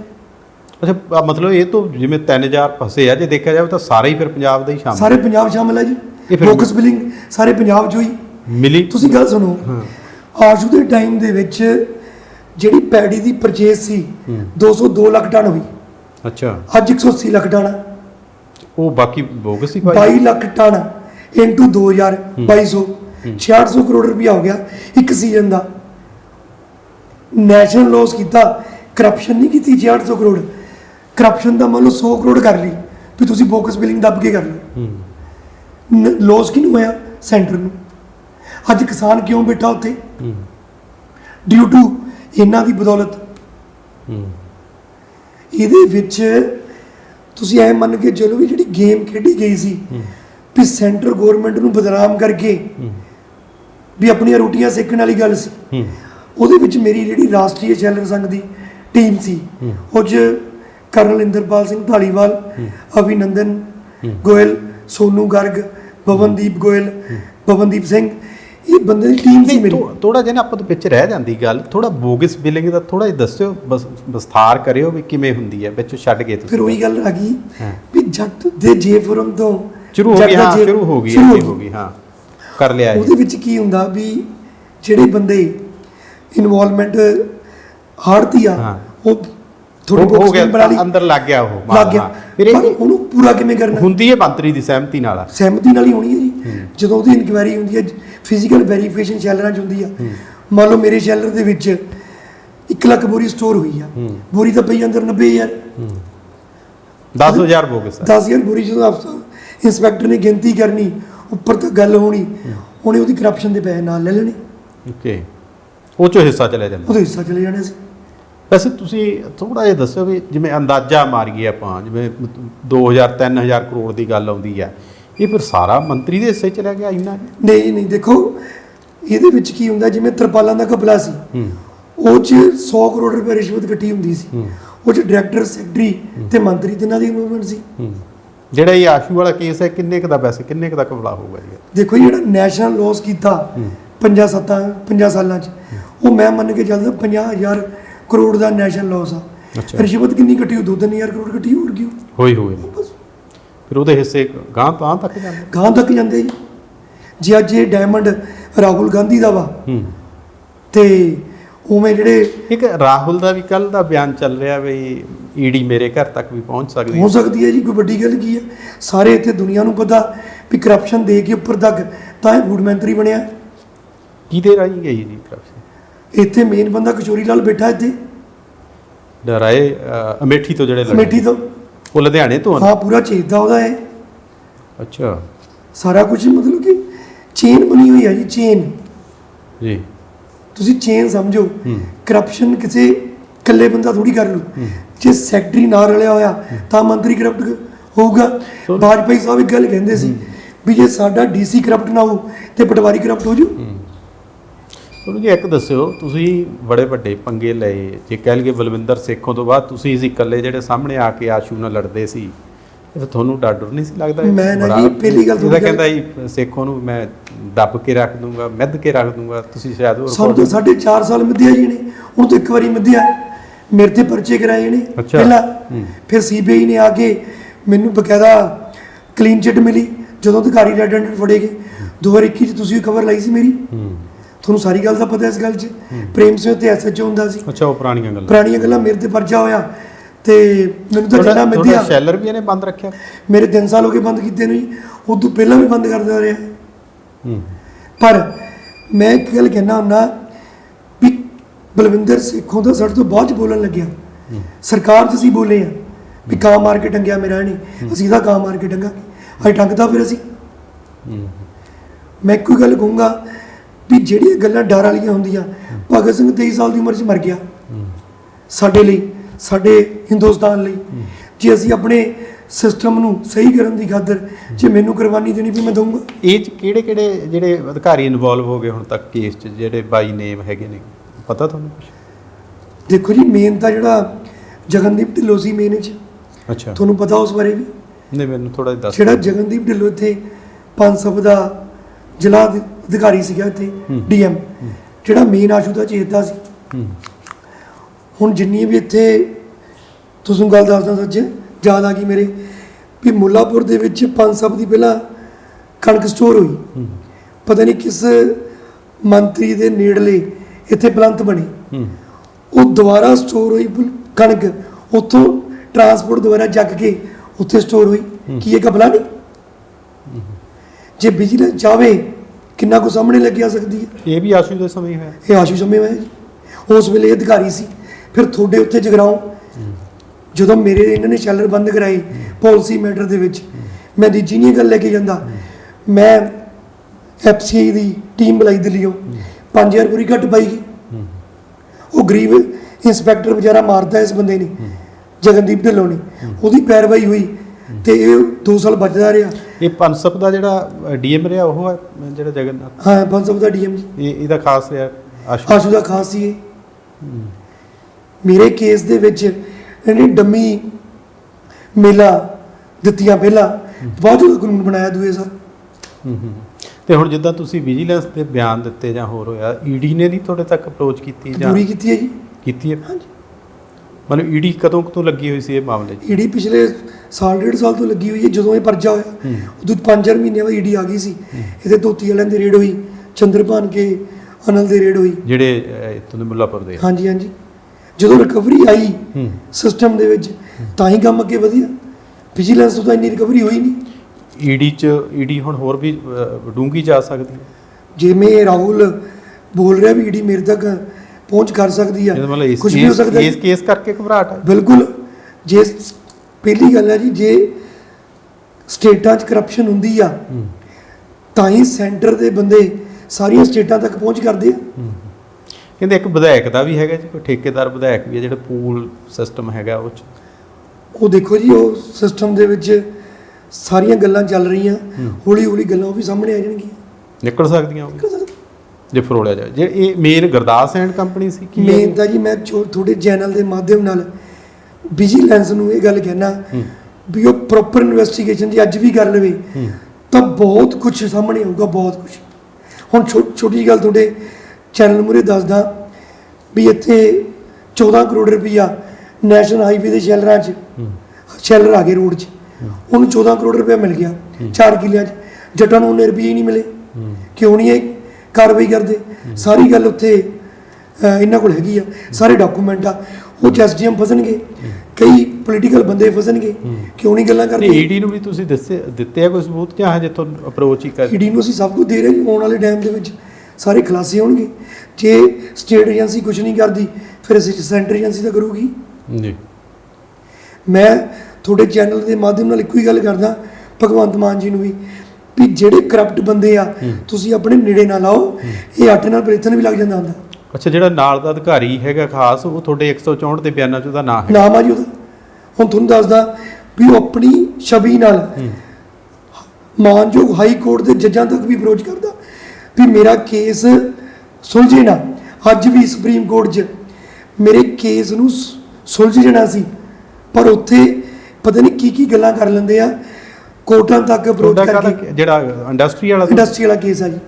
Speaker 2: ਅੱਛਾ ਮਤਲਬ ਇਹ ਤੋਂ ਜਿਵੇਂ 3000 ਫਸੇ ਆ ਜੇ ਦੇਖਿਆ ਜਾਵੇ ਤਾਂ ਸਾਰੇ ਹੀ ਫਿਰ ਪੰਜਾਬ ਦੇ ਹੀ ਸ਼ਾਮਲ
Speaker 1: ਸਾਰੇ ਪੰਜਾਬ ਸ਼ਾਮਲ ਹੈ ਜੀ। ਬੋਕਸ ਬਿਲਿੰਗ ਸਾਰੇ ਪੰਜਾਬ 'ਚ ਹੋਈ
Speaker 2: ਮਿਲੀ।
Speaker 1: ਤੁਸੀਂ ਗੱਲ ਸੁਣੋ। ਆਸ਼ੂ ਦੇ ਟਾਈਮ ਦੇ ਵਿੱਚ ਜਿਹੜੀ ਪੈੜੀ ਦੀ ਪਰਚੇਸ ਸੀ
Speaker 2: ਹੂੰ।
Speaker 1: 202 ਲੱਖ ਟਨ ਹੋਈ।
Speaker 2: ਅੱਛਾ।
Speaker 1: ਅੱਜ 180 ਲੱਖ ਟਨ।
Speaker 2: ਉਹ ਬਾਕੀ ਬੋਗਸ ਹੀ ਪਾਈ
Speaker 1: 22 ਲੱਖ ਟਨ। ਇਨਟੂ 2000 2200 6600 ਕਰੋੜ ਰੁਪਇਆ ਹੋ ਗਿਆ ਇੱਕ ਸੀਜ਼ਨ ਦਾ। ਨੈਸ਼ਨਲ ਲਾਸ ਕੀਤਾ ਕਰਪਸ਼ਨ ਨਹੀਂ ਕੀਤੀ 6800 ਕਰੋੜ। ਕਰਪਸ਼ਨ ਦਾ ਮੰਨ ਲਓ 100 ਕਰੋੜ ਕਰ ਲਈ ਵੀ ਤੁਸੀਂ ਬੋਕਸ ਬਿਲਿੰਗ ਦੱਬ ਕੇ ਕਰ ਲਓ। ਲਾਸ ਕਿਹਨੂੰ ਹੋਇਆ? ਸੈਂਟਰ ਨੂੰ। ਅੱਜ ਕਿਸਾਨ ਕਿਉਂ ਬੈਠਾ ਉੱਥੇ? ਡਿਊ ਟੂ ਇਹਨਾਂ ਦੀ ਬਦੌਲਤ। ਇਹਦੇ ਵਿੱਚ ਤੁਸੀਂ ਐ ਮੰਨ ਕੇ ਚਲੋ ਵੀ ਜਿਹੜੀ ਗੇਮ ਖੇਡੀ ਗਈ ਸੀ ਵੀ ਸੈਂਟਰ ਗਵਰਨਮੈਂਟ ਨੂੰ ਬਦਨਾਮ ਕਰਕੇ ਵੀ ਆਪਣੀਆਂ ਰੋਟੀਆਂ ਸੇਕਣ ਵਾਲੀ ਗੱਲ ਸੀ। ਉਹਦੇ ਵਿੱਚ ਮੇਰੀ ਜਿਹੜੀ ਰਾਸ਼ਟਰੀ ਸ਼ੈਲਰ ਸੰਘ ਦੀ ਟੀਮ ਸੀ। ਉਹ 'ਚ ਕਰਨਲ ਇੰਦਰਪਾਲ ਸਿੰਘ ਢਾਲੀਵਾਲ ਅਭਿਨੰਦਨ। ਗੋਇਲ ਸੋਨੂ ਗਰਗ ਪਵਨਦੀਪ ਗੋਇਲ ਪਵਨਦੀਪ ਸਿੰਘ ਇਹ ਬੰਦੇ ਦੀ ਟੀਮ ਸੀ ਮੇਰੀ।
Speaker 2: ਥੋੜਾ ਜਿਹਾ ਨਾ ਆਪਾਂ ਤੋਂ ਵਿੱਚ ਰਹਿ ਜਾਂਦੀ ਗੱਲ ਥੋੜਾ ਬੋਗਸ ਬਿਲਿੰਗ ਦਾ ਥੋੜਾ ਜਿਹਾ ਦੱਸਿਓ ਬਸ ਵਿਸਥਾਰ ਕਰਿਓ ਵੀ ਕਿਵੇਂ ਹੁੰਦੀ ਹੈ ਵਿੱਚੋਂ ਛੱਡ ਗਏ ਤੁਸੀਂ
Speaker 1: ਫਿਰ ਉਹੀ ਗੱਲ ਆ ਗਈ। ਵੀ ਜੱਟ ਦੇ ਜੇ ਫੋਰਮ ਤੋਂ
Speaker 2: ਸ਼ੁਰੂ ਹੋ ਗਈ ਹਾਂ
Speaker 1: ਜੇ-
Speaker 2: ਸ਼ੁਰੂ ਹੋ ਗਈ
Speaker 1: ਸ਼ੁਰੂ
Speaker 2: ਹੋ ਗਈ ਹਾਂ ਕਰ ਲਿਆ
Speaker 1: ਉਹਦੇ ਵਿੱਚ ਕੀ ਹੁੰਦਾ ਵੀ ਜਿਹੜੇ ਬੰਦੇ ਇਨਵੋਲਵਮੈਂਟ ਹਾਰਦੀ ਆ। ਉਹ ਥੋੜੀ
Speaker 2: ਗਿਆ
Speaker 1: ਬਣਾ ਲਈ।
Speaker 2: ਅੰਦਰ ਲੱਗ ਗਿਆ ਉਹ
Speaker 1: ਲੱਗ ਗਿਆ।
Speaker 2: ਫਿਰ
Speaker 1: ਉਹਨੂੰ ਪੂਰਾ ਕਿਵੇਂ ਕਰਨਾ?
Speaker 2: ਹੁੰਦੀ ਹੈ ਮੰਤਰੀ ਦੀ ਸਹਿਮਤੀ ਨਾਲ
Speaker 1: ਸਹਿਮਤੀ ਨਾਲ ਹੀ ਹੋਣੀ ਹੈ ਜੀ। ਜਦੋਂ ਉਹਦੀ ਇਨਕੁਆਇਰੀ ਹੁੰਦੀ ਹੈ ਫਿਜ਼ੀਕਲ ਵੈਰੀਫਿਕੇਸ਼ਨ ਸ਼ੈਲਰਾਂ 'ਚ ਹੁੰਦੀ ਆ। ਮੰਨ ਲਓ ਮੇਰੇ ਸ਼ੈਲਰ ਦੇ ਵਿੱਚ 1 ਲੱਖ ਬੋਰੀ ਸਟੋਰ ਹੋਈ ਆ। ਬੋਰੀ ਤਾਂ ਪਈ ਅੰਦਰ 90000
Speaker 2: 10000 ਬੋਗਸ ਹੈ
Speaker 1: 10000 ਬੋਰੀ ਜਦੋਂ ਅਫਸਰ ਇੰਸਪੈਕਟਰ ਨੇ ਗਿਣਤੀ ਕਰਨੀ ਉੱਪਰ ਤੱਕ ਗੱਲ ਹੋਣੀ ਉਹਨੇ ਉਹਦੀ ਕਰਪਸ਼ਨ ਦੇ ਪੈਸੇ ਨਾਲ ਲੈ ਲੈਣੇ।
Speaker 2: ਓਕੇ ਉਹ ਚੋਂ ਹਿੱਸਾ ਚਲੇ ਜਾਂਦਾ।
Speaker 1: ਉਹਦੇ ਹਿੱਸਾ ਚਲੇ ਜਾਣੇ ਸੀ।
Speaker 2: ਵੈਸੇ ਤੁਸੀਂ ਥੋੜਾ ਜਿਹਾ ਦੱਸਿਓ ਵੀ ਜਿਵੇਂ ਅੰਦਾਜ਼ਾ ਮਾਰੀਏ ਆਪਾਂ ਜਿਵੇਂ 2000 3000 ਕਰੋੜ ਦੀ ਗੱਲ ਆਉਂਦੀ ਹੈ ਇਹ ਫਿਰ ਸਾਰਾ ਮੰਤਰੀ ਦੇ ਹਿੱਸੇ ਚਲਾ ਗਿਆ ਇੰਨਾ?
Speaker 1: ਨਹੀਂ ਨਹੀਂ ਦੇਖੋ ਇਹਦੇ ਵਿੱਚ ਕੀ ਹੁੰਦਾ ਜਿਵੇਂ ਤਰਪਾਲਾਂ ਦਾ ਕਪਲਾ ਸੀ ਉਹ 'ਚ 100 ਕਰੋੜ ਰੁਪਏ ਰਿਸ਼ਵਤ ਇਕੱਠੀ ਹੁੰਦੀ ਸੀ। ਉਹ 'ਚ ਡਾਇਰੈਕਟਰ ਸੈਕਟਰੀ ਤੇ ਮੰਤਰੀ ਤਿੰਨਾਂ ਦੀ ਇਨਵੋਲਵਮੈਂਟ ਸੀ।
Speaker 2: ਜਿਹੜਾ ਇਹ ਆਸ਼ੂ ਵਾਲਾ ਕੇਸ ਹੈ ਕਿੰਨੇ ਕੁ ਦਾ ਪੈਸੇ ਕਿੰਨੇ ਕੁ ਦਾ ਕਬਲਾ ਹੋਊਗਾ ਜੀ?
Speaker 1: ਦੇਖੋ ਜਿਹੜਾ ਨੈਸ਼ਨਲ ਲਾਸ ਕੀਤਾ ਪੰਜਾਂ ਸੱਤਾਂ 50 ਸਾਲਾਂ 'ਚ ਉਹ ਮੈਂ ਮੰਨ ਕੇ ਚੱਲਦਾ 50000 ਕਰੋੜ ਦਾ ਨੈਸ਼ਨਲ ਲਾਸ ਆ। ਰਿਸ਼ਵਤ ਕਿੰਨੀ ਇਕੱਠੀ ਹੋ 2-3000 ਕਰੋੜ ਇਕੱਠੀ ਹੋਰ ਕਿਉਂ?
Speaker 2: ਹੋਈ ਹੋਈ। ਫਿਰ ਉਹਦੇ ਹਿੱਸੇ ਗਾਂ ਤਾਂ ਤੱਕ ਜਾਂਦੇ?
Speaker 1: ਗਾਂ ਤੱਕ ਜਾਂਦੇ ਜੀ। ਜੇ ਅੱਜ ਇਹ ਡਾਇਮੰਡ ਰਾਹੁਲ ਗਾਂਧੀ ਦਾ ਵਾ ਤੇ ਉਵੇਂ ਜਿਹੜੇ
Speaker 2: ਇੱਕ ਰਾਹੁਲ ਦਾ ਵੀ ਕੱਲ ਦਾ ਬਿਆਨ ਚੱਲ ਰਿਹਾ ਵੀ ਈਡੀ ਮੇਰੇ ਘਰ ਤੱਕ ਵੀ ਪਹੁੰਚ ਸਕਦੀ
Speaker 1: ਹੋ।
Speaker 2: ਹੈ
Speaker 1: ਸਕਦੀ ਹੈ ਜੀ ਕੋਈ ਵੱਡੀ ਗੱਲ ਕੀ ਹੈ? ਸਾਰੇ ਇੱਥੇ ਦੁਨੀਆ ਨੂੰ ਪਤਾ ਵੀ ਕਰਪਸ਼ਨ ਦੇ ਕੇ ਉੱਪਰ ਤੱਕ ਤਾਂ ਇਹ ਫੂਡ ਮੰਤਰੀ ਬਣਿਆ।
Speaker 2: ਕਿਹਦੇ ਰਾਹੀਂ ਗਈ ਜੀ ਕਰਪਸ਼ਨ
Speaker 1: ਇੱਥੇ ਮੇਨ ਬੰਦਾ ਕਚੋਰੀ ਲਾਲ ਬੈਠਾ ਇੱਥੇ।
Speaker 2: ਡਰਾਏ ਅਮੇਠੀ ਤੋਂ ਜਿਹੜੇ ਲੜੇ
Speaker 1: ਕਮੇਟੀ ਤੋਂ।
Speaker 2: ਉਹ ਲੁਧਿਆਣੇ ਤੋਂ
Speaker 1: ਹਾਂ ਪੂਰਾ ਚੇਤਾ ਉਹਦਾ ਹੈ।
Speaker 2: ਅੱਛਾ।
Speaker 1: ਸਾਰਾ ਕੁਝ ਮਤਲਬ ਕਿ ਚੇਨ ਬਣੀ ਹੋਈ ਹੈ ਜੀ ਚੇਨ
Speaker 2: ਜੀ।
Speaker 1: ਤੁਸੀਂ ਚੇਨ ਸਮਝੋ। ਕਰਪਸ਼ਨ ਕਿਸੇ ਇਕੱਲੇ ਬੰਦਾ ਥੋੜੀ ਕਰ ਲੂ। ਜੇ ਸੈਕਟਰੀ ਨਾਲ ਰਲਿਆ ਹੋਇਆ ਤਾਂ ਮੰਤਰੀ ਕਰਪਟ ਹੋਊਗਾ। ਵਾਜਪਾਈ ਸਾਹਿਬ ਇੱਕ ਗੱਲ ਕਹਿੰਦੇ ਸੀ ਵੀ ਜੇ ਸਾਡਾ ਡੀਸੀ ਕਰਪਟ ਨਾ ਹੋ ਤੇ ਪਟਵਾਰੀ ਕਰਪਟ ਹੋ ਜੂ।
Speaker 2: ਤੁਹਾਨੂੰ ਜੀ ਇੱਕ ਦੱਸਿਓ ਤੁਸੀਂ ਬੜੇ ਵੱਡੇ ਪੰਗੇ ਲਏ। ਜੇ ਕਹਿ ਲਈਏ ਬਲਵਿੰਦਰ ਸੇਖੋਂ ਤੋਂ ਬਾਅਦ ਤੁਸੀਂ ਸੀ ਇਕੱਲੇ ਜਿਹੜੇ ਸਾਹਮਣੇ ਆ ਕੇ ਆਸ਼ੂ ਨਾਲ ਲੜਦੇ ਸੀ ਇਹ ਤੁਹਾਨੂੰ ਡਰ ਡਰ ਨਹੀਂ ਸੀ ਲੱਗਦਾ?
Speaker 1: ਮੈਂ ਨਾ ਜੀ, ਪਹਿਲੀ ਗੱਲ ਤੁਹਾਡੀ
Speaker 2: ਕਹਿੰਦਾ ਜੀ ਸੇਖੋਂ ਨੂੰ ਮੈਂ ਦੱਬ ਕੇ ਰੱਖ ਦੂੰਗਾ ਮਿੱਧ ਕੇ ਰੱਖ ਦੂੰਗਾ ਤੁਸੀਂ ਸ਼ਾਇਦ ਉਹ
Speaker 1: ਸਾਨੂੰ ਤਾਂ ਸਾਢੇ 4 ਸਾਲ ਮਿੱਧਿਆ ਜੀ ਨੇ ਹੁਣ ਤਾਂ ਇੱਕ ਵਾਰੀ ਮਿੱਧਿਆ। ਮੇਰੇ ਤੇ ਪਰਚੇ ਕਰਾਏ ਨੇ। ਪਹਿਲਾਂ। ਫਿਰ ਸੀਬੀਆਈ ਨੇ ਆ ਕੇ ਮੈਨੂੰ ਬਕਾਇਦਾ ਕਲੀਨ ਚਿੱਟ ਮਿਲੀ ਜਦੋਂ ਅਧਿਕਾਰੀ ਰੈਡ ਹੈਂਡਡ ਫੜੇ ਗਏ। 2021 ਚ ਤੁਸੀਂ ਖਬਰ ਲਾਈ ਸੀ ਮੇਰੀ। ਤੁਹਾਨੂੰ ਸਾਰੀ ਗੱਲ ਦਾ ਪਤਾ ਇਸ ਗੱਲ 'ਚ। ਪ੍ਰੇਮ ਸਿੰਘ ਤੇ ਐਸਐਚਓ ਹੁੰਦਾ ਸੀ।
Speaker 2: ਅੱਛਾ ਉਹ ਪੁਰਾਣੀਆਂ ਗੱਲਾਂ।
Speaker 1: ਪੁਰਾਣੀਆਂ ਗੱਲਾਂ ਮੇਰੇ ਤੇ ਪਰਚਾ ਹੋਇਆ। ਤੇ ਮੈਨੂੰ ਤਾਂ
Speaker 2: ਤੁਹਾਡਾ
Speaker 1: ਮਿੱਧਿਆ
Speaker 2: ਸ਼ੈਲਰ ਵੀ ਇਹਨੇ ਬੰਦ ਰੱਖਿਆ?
Speaker 1: ਮੇਰੇ 3 ਸਾਲ ਹੋ ਗਏ ਬੰਦ ਕੀਤੇ ਨੂੰ ਜੀ। ਉਦੋਂ ਪਹਿਲਾਂ ਵੀ ਬੰਦ ਕਰਦਾ ਰਿਹਾ।
Speaker 2: ਹੂੰ।
Speaker 1: ਪਰ ਮੈਂ ਇੱਕ ਗੱਲ ਕਹਿਣਾ ਹੁੰਦਾ ਵੀ ਬਲਵਿੰਦਰ ਸੇਖੋਂ ਦਾ ਸਾਡੇ ਤੋਂ ਬਾਅਦ ਚ ਬੋਲਣ ਲੱਗਿਆ। ਸਰਕਾਰ ਅਸੀਂ ਬੋਲੇ ਆ ਵੀ ਕਾਂ ਮਾਰ ਕੇ ਟੰਗਿਆ ਮੇਰਾ ਨਹੀਂ। ਅਸੀਂ ਤਾਂ ਕਾਂ ਮਾਰ ਕੇ ਟੰਗਾਂਗੇ। ਅਸੀਂ ਟੰਗਦਾ ਫਿਰ ਅਸੀਂ। ਮੈਂ ਇੱਕੋ ਹੀ ਗੱਲ ਕਹੂੰਗਾ ਵੀ ਜਿਹੜੀਆਂ ਗੱਲਾਂ ਡਰ ਵਾਲੀਆਂ ਹੁੰਦੀਆਂ ਭਗਤ ਸਿੰਘ 23 ਸਾਲ ਦੀ ਉਮਰ 'ਚ ਮਰ ਗਿਆ। ਸਾਡੇ ਲਈ। ਸਾਡੇ ਹਿੰਦੁਸਤਾਨ ਲਈ। ਜੇ ਅਸੀਂ ਆਪਣੇ ਸਿਸਟਮ ਨੂੰ ਸਹੀ ਕਰਨ ਦੀ ਖਾਤਰ ਜੇ ਮੈਨੂੰ ਕੁਰਬਾਨੀ ਦੇਣੀ ਵੀ ਮੈਂ ਦਊਂਗਾ।
Speaker 2: ਇਹ ਚ ਕਿਹੜੇ ਕਿਹੜੇ ਜਿਹੜੇ ਅਧਿਕਾਰੀ ਇਨਵੋਲਵ ਹੋ ਗਏ ਹੁਣ ਤੱਕ ਕੇਸ ਚ? ਜਿਹੜੇ ਬਾਈ ਨੇਮ ਹੈਗੇ ਨੇ। ਪਤਾ ਤੁਹਾਨੂੰ ਕੁਝ
Speaker 1: ਦੇਖੋ ਜੀ ਮੇਨ ਤਾਂ ਜਿਹੜਾ ਜਗਨਦੀਪ ਢਿੱਲੋਂ ਸੀ ਮੇਨ 'ਚ।
Speaker 2: ਅੱਛਾ।
Speaker 1: ਤੁਹਾਨੂੰ ਪਤਾ ਉਸ ਬਾਰੇ ਵੀ?
Speaker 2: ਨਹੀਂ ਮੈਨੂੰ ਥੋੜਾ ਜਿਹਾ ਦੱਸ
Speaker 1: ਜਿਹੜਾ ਜਗਨਦੀਪ ਢਿੱਲੋਂ ਇੱਥੇ ਪੰਜ ਸਭ ਦਾ ਜ਼ਿਲ੍ਹਾ ਅਧਿ- ਅਧਿਕਾਰੀ ਸੀਗਾ ਇੱਥੇ। ਡੀਐਮ ਜਿਹੜਾ ਮੇਨ ਆਸ਼ੂ ਦਾ ਚੇਤਾ ਸੀ। ਹੁਣ ਜਿੰਨੀ ਵੀ ਇੱਥੇ ਤੁਹਾਨੂੰ ਗੱਲ ਦੱਸਦਾ ਸੱਚ ਯਾਦ ਆ ਗਈ ਮੇਰੇ ਵੀ ਮੁੱਲਾਪੁਰ ਦੇ ਵਿੱਚ ਪੰਜ ਸਭ ਦੀ ਪਹਿਲਾਂ ਕਣਕ ਸਟੋਰ ਹੋਈ। ਪਤਾ ਨਹੀਂ ਕਿਸ ਮੰਤਰੀ ਦੇ ਨੇੜਲੇ ਇੱਥੇ ਪਲੰਤ ਬਣੀ। ਉਹ ਦੁਬਾਰਾ ਸਟੋਰ ਹੋਈ ਕਣਕ ਉੱਥੋਂ ਟਰਾਂਸਪੋਰਟ ਦੁਬਾਰਾ ਜੱਗ ਕੇ ਉੱਥੇ ਸਟੋਰ ਹੋਈ। ਕੀ ਇਹ ਕਬਲਾ ਨਹੀਂ? ਜੇ ਬਿਜਲੀ ਚਾਵੇ ਕਿੰਨਾ ਕੁ ਸਾਹਮਣੇ ਲੱਗਿਆ ਸਕਦੀ ਹੈ?
Speaker 2: ਇਹ ਵੀ ਆਸ਼ੂ ਦੇ ਸਮੇਂ ਹੋਇਆ।
Speaker 1: ਇਹ ਆਸ਼ੂ ਸਮੇਂ ਹੋਇਆ ਜੀ। ਉਸ ਵੇਲੇ ਅਧਿਕਾਰੀ ਸੀ। ਫਿਰ ਤੁਹਾਡੇ ਉੱਥੇ ਜਗਰਾਉਂ। ਜਦੋਂ ਮੇਰੇ ਇਹਨਾਂ ਨੇ ਸ਼ੈਲਰ ਬੰਦ ਕਰਾਏ ਪਾਲਿਸੀ ਮੈਟਰ ਦੇ ਵਿੱਚ ਮੈਂ ਦੀ ਨਹੀਂ ਗੱਲ ਲੈ ਕੇ ਜਾਂਦਾ। ਮੈਂ ਐਫਸੀਆਈ ਦੀ ਟੀਮ ਬੁਲਾਈ ਦਿੱਲੀੋਂ 5000 ਪੂਰੀ ਘੱਟ ਪਾਈ। ਗਈ ਉਹ ਗਰੀਬ ਇੰਸਪੈਕਟਰ ਵਿਚਾਰਾ ਮਾਰਦਾ ਇਸ ਬੰਦੇ ਨੇ ਜਗਨਦੀਪ ਢਿੱਲੋਂ ਨੇ। ਉਹਦੀ ਪੈਰਵਾਈ ਹੋਈ ਤੇ ਇਹ 2 ਸਾਲ ਬਚਦਾ ਰਿਹਾ।
Speaker 2: ਇਹ ਪਨਸਪ ਦਾ ਜਿਹੜਾ ਡੀਐਮ ਰਿਹਾ ਉਹ ਹੈ ਜਿਹੜਾ ਜਗਨਨਾਥ
Speaker 1: ਹਾਂ ਪੰਜ ਦਾ ਡੀਐਮ ਜੀ।
Speaker 2: ਇਹ ਇਹਦਾ ਖਾਸ ਰਿਹਾ ਆਸ਼ੂ
Speaker 1: ਆਸ਼ੂ ਦਾ ਖਾਸ ਸੀ ਇਹ। ਮੇਰੇ ਕੇਸ ਦੇ ਵਿੱਚ ਇਹਨੇ ਡੰਮੀ ਮੇਲਾ ਦਿੱਤੀਆਂ ਪਹਿਲਾਂ ਬਾਅਦ ਉਹ ਕਾਨੂੰਨ ਬਣਾਇਆ ਦੂਏ
Speaker 2: ਹੂੰ ਹੂੰ ਤੇ ਹੁਣ ਜਿੱਦਾਂ ਤੁਸੀਂ ਵਿਜੀਲੈਂਸ ਦੇ ਬਿਆਨ ਦਿੱਤੇ ਜਾਂ ਹੋਰ ਹੋਇਆ ਈਡੀ ਨੇ ਨਹੀਂ ਤੁਹਾਡੇ ਤੱਕ ਅਪਰੋਚ ਕੀਤੀ ਜਾਂ
Speaker 1: ਪੂਰੀ ਕੀਤੀ ਹੈ ਜੀ।
Speaker 2: ਕੀਤੀ ਹੈ? ਮਤਲਬ ਈਡੀ ਕਦੋਂ ਕੁ ਤੋਂ ਲੱਗੀ ਹੋਈ ਸੀ ਇਹ ਮਾਮਲੇ 'ਚ?
Speaker 1: ਈਡੀ ਪਿਛਲੇ ਸਾਲ ਡੇਢ ਸਾਲ ਤੋਂ ਲੱਗੀ ਹੋਈ ਹੈ ਜਦੋਂ ਇਹ ਪਰਚਾ ਹੋਇਆ। ਉਦੋਂ 5 ਮਹੀਨਿਆਂ ਬਾਅਦ ਈਡੀ ਆ ਗਈ ਸੀ। ਇਹਦੇ ਧੋਤੀ ਵਾਲਿਆਂ ਦੀ ਰੇਡ ਹੋਈ ਚੰਦਰਪਾਨ ਕੇ ਅਨਲ ਦੇ ਰੇਡ ਹੋਈ।
Speaker 2: ਜਿਹੜੇ ਦੇ ਮੁੱਲਾਪੁਰ ਦੇ।
Speaker 1: ਹਾਂਜੀ ਹਾਂਜੀ। ਜਦੋਂ ਰਿਕਵਰੀ ਆਈ ਸਿਸਟਮ ਦੇ ਵਿੱਚ ਤਾਂ ਹੀ ਕੰਮ ਅੱਗੇ ਵਧਿਆ। ਵਿਜੀਲੈਂਸ ਤੋਂ ਤਾਂ ਇੰਨੀ ਰਿਕਵਰੀ ਹੋਈ ਨਹੀਂ।
Speaker 2: ਈਡੀ 'ਚ ਈਡੀ ਹੁਣ ਹੋਰ ਵੀ ਡੂੰਗੀ ਜਾ ਸਕਦੀ ਹੈ।
Speaker 1: ਜਿਵੇਂ ਰਾਹੁਲ ਬੋਲ ਰਿਹਾ ਵੀ ਈਡੀ ਮੇਰੇ ਤੱਕ ਪਹੁੰਚ ਕਰ ਸਕਦੀ ਆ ਕੁਝ ਵੀ ਹੋ ਸਕਦਾ।
Speaker 2: ਇਸ ਕੇਸ ਕਰਕੇ ਘਬਰਾਹਟ ਹੈ।
Speaker 1: ਬਿਲਕੁਲ। ਜੇ ਪਹਿਲੀ ਗੱਲ ਹੈ ਜੀ ਜੇ ਸਟੇਟਾਂ 'ਚ ਕਰਪਸ਼ਨ ਹੁੰਦੀ ਆ ਤਾਂ ਹੀ ਸੈਂਟਰ ਦੇ ਬੰਦੇ ਸਾਰੀਆਂ ਸਟੇਟਾਂ ਤੱਕ ਪਹੁੰਚ ਕਰਦੇ ਆ।
Speaker 2: ਕਹਿੰਦੇ ਇੱਕ ਵਿਧਾਇਕ ਦਾ ਵੀ ਹੈਗਾ ਜੀ ਕੋਈ ਠੇਕੇਦਾਰ ਵਿਧਾਇਕ ਵੀ ਹੈ ਜਿਹੜਾ ਪੂਲ ਸਿਸਟਮ ਹੈਗਾ ਉਹ 'ਚ।
Speaker 1: ਉਹ ਦੇਖੋ ਜੀ ਉਹ ਸਿਸਟਮ ਦੇ ਵਿੱਚ ਸਾਰੀਆਂ ਗੱਲਾਂ ਚੱਲ ਰਹੀਆਂ। ਹੌਲੀ ਹੌਲੀ ਗੱਲਾਂ ਉਹ ਵੀ ਸਾਹਮਣੇ ਆ ਜਾਣਗੀਆਂ।
Speaker 2: ਨਿਕਲ ਸਕਦੀਆਂ ਉਹ ਜੇ ਫਰੋਲਿਆ ਜਾਏ ਜੇ ਇਹ ਮੇਨ ਗੁਰਦਾਸ ਐਂਡ ਕੰਪਨੀ ਸੀ ਕੀ
Speaker 1: ਮੇਨ ਤਾਂ ਜੀ ਮੈਂ ਤੁਹਾਡੇ ਚੈਨਲ ਦੇ ਮਾਧਿਅਮ ਨਾਲ ਵਿਜੀਲੈਂਸ ਨੂੰ ਇਹ ਗੱਲ ਕਹਿਣਾ ਵੀ ਉਹ ਪ੍ਰੋਪਰ ਇਨਵੈਸਟੀਗੇਸ਼ਨ ਜੀ ਅੱਜ ਵੀ ਕਰ ਲਵੇ ਤਾਂ ਬਹੁਤ ਕੁਝ ਸਾਹਮਣੇ ਆਊਗਾ ਬਹੁਤ ਕੁਝ ਹੁਣ ਛੋਟੀ ਗੱਲ ਤੁਹਾਡੇ ਚੈਨਲ ਮੂਰੇ ਦੱਸਦਾ ਵੀ ਇੱਥੇ 14 ਕਰੋੜ ਰੁਪਈਆ ਨੈਸ਼ਨਲ ਹਾਈਵੇ ਦੇ ਸ਼ੈਲਰਾਂ 'ਚ ਸ਼ੈਲਰ ਆ ਗਏ ਰੋਡ 'ਚ। ਉਹਨੂੰ 14 ਕਰੋੜ ਰੁਪਏ ਮਿਲ ਗਿਆ 4 ਕਿੱਲਿਆਂ 'ਚ। ਜੱਟਾਂ ਨੂੰ ਉਹਨੇ ਰੁਪਏ ਹੀ ਨਹੀਂ ਮਿਲੇ। ਕਿਉਂ ਨਹੀਂ ਇਹ ਕਾਰਵਾਈ ਕਰਦੇ? ਸਾਰੀ ਗੱਲ ਉੱਥੇ ਇਹਨਾਂ ਕੋਲ ਹੈਗੀ ਆ। ਸਾਰੇ ਡਾਕੂਮੈਂਟ ਆ। ਉਹ ਐਸਡੀਐਮ ਫਸਣਗੇ। ਕਈ ਪੋਲੀਟੀਕਲ ਬੰਦੇ ਫਸਣਗੇ। ਕਿਉਂ ਨਹੀਂ ਗੱਲਾਂ ਕਰਦੇ?
Speaker 2: ਈਡੀ ਨੂੰ ਵੀ ਤੁਸੀਂ ਦੱਸੇ ਦਿੱਤੇ ਆ ਕੋਈ ਸਬੂਤ? ਜਾਂ ਹਜੇ ਤੁਹਾਨੂੰ ਅਪਰੋਚ ਹੀ ਕਰ
Speaker 1: ਈਡੀ ਨੂੰ ਅਸੀਂ ਸਭ ਕੁਝ ਦੇ ਰਹੇ ਹਾਂ ਆਉਣ ਵਾਲੇ ਟਾਈਮ ਦੇ ਵਿੱਚ। ਸਾਰੇ ਖੁਲਾਸੇ ਹੋਣਗੇ। ਜੇ ਸਟੇਟ ਏਜੰਸੀ ਕੁਝ ਨਹੀਂ ਕਰਦੀ ਫਿਰ ਅਸੀਂ ਸੈਂਟਰ ਏਜੰਸੀ ਤਾਂ ਕਰੂਗੀ।
Speaker 2: ਜੀ।
Speaker 1: ਮੈਂ ਤੁਹਾਡੇ ਚੈਨਲ ਦੇ ਮਾਧਿਅਮ ਨਾਲ ਇੱਕੋ ਹੀ ਗੱਲ ਕਰਦਾ ਭਗਵੰਤ ਮਾਨ ਜੀ ਨੂੰ ਵੀ ਵੀ ਜਿਹੜੇ ਕਰਪਟ ਬੰਦੇ ਆ ਤੁਸੀਂ ਆਪਣੇ ਨੇੜੇ ਨਾ ਲਾਓ ਇਹ ਅੱਠ ਨਾਲ ਬਰੇਥਨ ਵੀ ਲੱਗ ਜਾਂਦਾ ਹੁੰਦਾ।
Speaker 2: ਅੱਛਾ ਜਿਹੜਾ ਨਾਲ ਦਾ ਅਧਿਕਾਰੀ ਹੈਗਾ ਖਾਸ ਉਹ ਤੁਹਾਡੇ 164 ਦੇ ਬਿਆਨਾਂ 'ਚ ਉਹਦਾ ਨਾਂ ਹੈ
Speaker 1: ਨਾਮ ਆ ਜੀ ਉਹਦਾ। ਹੁਣ ਤੁਹਾਨੂੰ ਦੱਸਦਾ ਵੀ ਉਹ ਆਪਣੀ ਛਵੀ ਨਾਲ ਮਾਨਯੋਗ ਹਾਈ ਕੋਰਟ ਦੇ ਜੱਜਾਂ ਤੱਕ ਵੀ ਅਪਰੋਚ ਕਰਦਾ। ਵੀ ਮੇਰਾ ਕੇਸ ਸੁਲਝੇ ਨਾ ਅੱਜ ਵੀ ਸੁਪਰੀਮ ਕੋਰਟ 'ਚ ਮੇਰੇ ਕੇਸ ਨੂੰ ਸੁਲਝ ਜਾਣਾ ਸੀ। ਪਰ ਉੱਥੇ ਪਤਾ ਨਹੀਂ ਕੀ ਕੀ ਗੱਲਾਂ ਕਰ ਲੈਂਦੇ ਆ ਕੋਰਟਾਂ ਤੱਕ ਅਪਰੋਚ ਕਰਕੇ।
Speaker 2: ਜਿਹੜਾ ਇੰਡਸਟਰੀ ਵਾਲਾ
Speaker 1: ਇੰਡਸਟਰੀ ਵਾਲਾ ਕੇਸ ਆ ਜੀ।